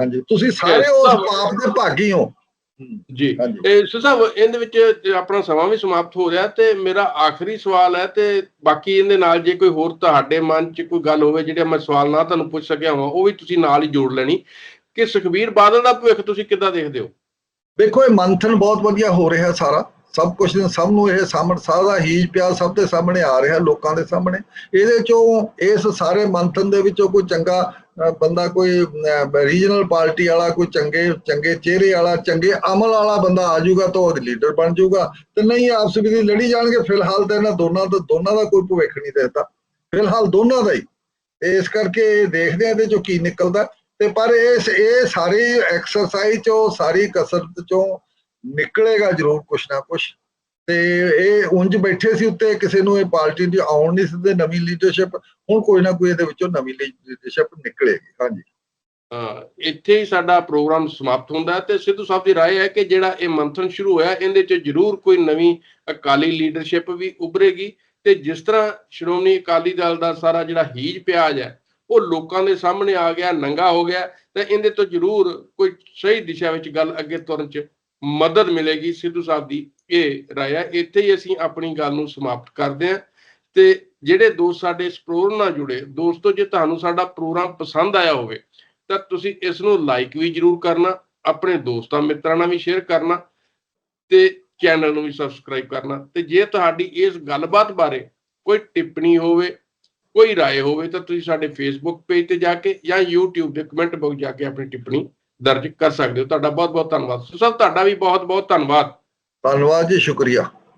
ਹਾਂਜੀ। ਤੁਸੀਂ ਸਾਰੇ ਉਸ ਪਾਪ ਦੇ ਭਾਗੀ ਹੋ। ਜੀ। ਇਹ ਸਾਹਿਬ ਇਹਦੇ ਵਿੱਚ ਆਪਣਾ ਸਮਾਂ ਵੀ ਸਮਾਪਤ ਹੋ ਰਿਹਾ ਤੇ ਮੇਰਾ ਆਖਰੀ ਸਵਾਲ ਹੈ ਤੇ ਬਾਕੀ ਇਹਦੇ ਨਾਲ ਜੇ ਕੋਈ ਹੋਰ ਤੁਹਾਡੇ ਮਨ 'ਚ ਕੋਈ ਗੱਲ ਹੋਵੇ ਜਿਹੜੇ ਮੈਂ ਸਵਾਲ ਨਾ ਤੁਹਾਨੂੰ ਪੁੱਛ ਸਕਿਆ ਹਾਂ ਉਹ ਵੀ ਤੁਸੀਂ ਨਾਲ ਹੀ ਜੋੜ ਲੈਣੀ। ਕਿ ਸੁਖਬੀਰ ਬਾਦਲ ਦਾ ਭਵਿੱਖ ਤੁਸੀਂ ਕਿੱਦਾਂ ਦੇਖਦੇ ਹੋ? ਦੇਖੋ ਇਹ ਮੰਥਨ ਬਹੁਤ ਵਧੀਆ ਹੋ ਰਿਹਾ ਸਾਰਾ। ਸਭ ਕੁਝ ਸਭ ਨੂੰ ਇਹ ਸਾਹਮਣੇ ਸਾਰਾ ਹੀਜ ਪਿਆ ਸਭ ਦੇ ਸਾਹਮਣੇ ਆ ਰਿਹਾ ਲੋਕਾਂ ਦੇ ਸਾਹਮਣੇ। ਇਹਦੇ ਚੋਂ ਇਸ ਸਾਰੇ ਮੰਥਨ ਦੇ ਵਿੱਚੋਂ ਕੋਈ ਚੰਗਾ ਬੰਦਾ ਕੋਈ ਰੀਜਨਲ ਪਾਰਟੀ ਵਾਲਾ, ਕੋਈ ਚੰਗੇ ਚੰਗੇ ਚਿਹਰੇ ਵਾਲਾ, ਚੰਗੇ ਅਮਲ ਵਾਲਾ ਬੰਦਾ ਆ ਜਾਊਗਾ ਤਾਂ ਉਹ ਲੀਡਰ ਬਣ ਜਾਊਗਾ। ਤੇ ਨਹੀਂ, ਆਪਸ ਵਿੱਚ ਲੜੀ ਜਾਣਗੇ, ਫਿਲਹਾਲ ਤਾਂ ਇਹਨਾਂ ਦੋਨਾਂ ਦਾ ਦੋਨਾਂ ਦਾ ਕੋਈ ਭਵਿੱਖ ਨਹੀਂ ਦਿਖਦਾ ਫਿਲਹਾਲ ਦੋਨਾਂ ਦਾ ਹੀ। ਇਸ ਕਰਕੇ ਇਹ ਦੇਖਦੇ ਆ ਇਹਦੇ ਚੋਂ ਕੀ ਨਿਕਲਦਾ। ਤੇ ਪਰ ਇਸ ਇਹ ਸਾਰੀ ਐਕਸਰਸਾਈਜ਼ ਚੋਂ, ਸਾਰੀ ਕਸਰਤ ਚੋਂ ਨਿਕਲੇਗਾ ਜ਼ਰੂਰ ਕੁਛ ਨਾ ਕੁਛ। ਤੇ ਇਹ ਉਂਝ ਬੈਠੇ ਸੀ ਉੱਤੇ ਕਿਸੇ ਨੂੰ ਇਹ ਪਾਰਟੀ ਦੀ ਆਉਣ ਨਹੀਂ ਸੀ ਨਵੀਂ ਲੀਡਰਸ਼ਿਪ ਹੁਣ ਕੋਈ ਨਾ ਕੋਈ ਇਹਦੇ ਵਿੱਚੋਂ ਨਵੀਂ ਲੀਡਰਸ਼ਿਪ ਨਿਕਲੇਗੀ ਹਾਂਜੀ ਹਾਂ ਇੱਥੇ ਹੀ ਸਾਡਾ ਪ੍ਰੋਗਰਾਮ ਸਮਾਪਤ ਹੁੰਦਾ ਹੈ ਤੇ ਸਿੱਧੂ ਸਾਹਿਬ ਦੀ رائے ਹੈ ਕਿ ਜਿਹੜਾ ਇਹ ਮੰਥਨ ਸ਼ੁਰੂ ਹੋਇਆ ਇਹਦੇ 'ਚ ਜ਼ਰੂਰ ਕੋਈ ਨਵੀਂ ਅਕਾਲੀ ਲੀਡਰਸ਼ਿਪ ਵੀ ਉੱਭਰੇਗੀ ਤੇ ਜਿਸ ਤਰ੍ਹਾਂ ਸ਼੍ਰੋਮਣੀ ਅਕਾਲੀ ਦਲ ਦਾ ਸਾਰਾ ਜਿਹੜਾ ਹੀਜ ਪਿਆਜ ਹੈ ਉਹ ਲੋਕਾਂ ਦੇ ਸਾਹਮਣੇ ਆ ਗਿਆ ਨੰਗਾ ਹੋ ਗਿਆ ਤੇ ਇਹਦੇ ਤੋਂ ਜ਼ਰੂਰ ਕੋਈ ਸਹੀ ਦਿਸ਼ਾ ਵਿੱਚ ਗੱਲ ਅੱਗੇ ਤੁਰਨ 'ਚ ਮਦਦ ਮਿਲੇਗੀ ਸਿੱਧੂ ਸਾਹਿਬ ਦੀ ਇਹ ਰਾਇਆ ਇੱਥੇ ਹੀ ਅਸੀਂ ਆਪਣੀ ਗੱਲ ਨੂੰ ਸਮਾਪਤ ਕਰਦੇ ਹਾਂ ਤੇ ਜਿਹੜੇ ਦੋਸਤ ਸਾਡੇ ਇਸ ਪ੍ਰੋਗਰਾਮ ਨਾਲ ਜੁੜੇ ਦੋਸਤੋ ਜੇ ਤੁਹਾਨੂੰ ਸਾਡਾ ਪ੍ਰੋਗਰਾਮ ਪਸੰਦ ਆਇਆ ਹੋਵੇ ਤਾਂ ਤੁਸੀਂ ਇਸ ਨੂੰ ਲਾਈਕ ਵੀ ਜਰੂਰ ਕਰਨਾ ਆਪਣੇ ਦੋਸਤਾਂ ਮਿੱਤਰਾਂ ਨਾਲ ਵੀ ਸ਼ੇਅਰ ਕਰਨਾ ਤੇ ਚੈਨਲ ਨੂੰ ਵੀ ਸਬਸਕ੍ਰਾਈਬ ਕਰਨਾ ਤੇ ਜੇ ਤੁਹਾਡੀ ਇਸ ਗੱਲਬਾਤ ਬਾਰੇ ਕੋਈ ਟਿੱਪਣੀ ਹੋਵੇ ਕੋਈ رائے ਹੋਵੇ ਤਾਂ ਤੁਸੀਂ ਸਾਡੇ ਫੇਸਬੁੱਕ ਪੇਜ ਤੇ ਜਾ ਕੇ ਜਾਂ YouTube ਦੇ ਕਮੈਂਟ ਬਾਕਸ ਜਾ ਕੇ ਆਪਣੀ ਟਿੱਪਣੀ ਦਰਜ ਕਰ ਸਕਦੇ ਹੋ ਤੁਹਾਡਾ ਬਹੁਤ ਬਹੁਤ ਧੰਨਵਾਦ ਸੋ ਸਭ ਤੁਹਾਡਾ ਵੀ ਬਹੁਤ ਬਹੁਤ ਧੰਨਵਾਦ ਧੰਨਵਾਦ ਜੀ ਸ਼ੁਕਰੀਆ।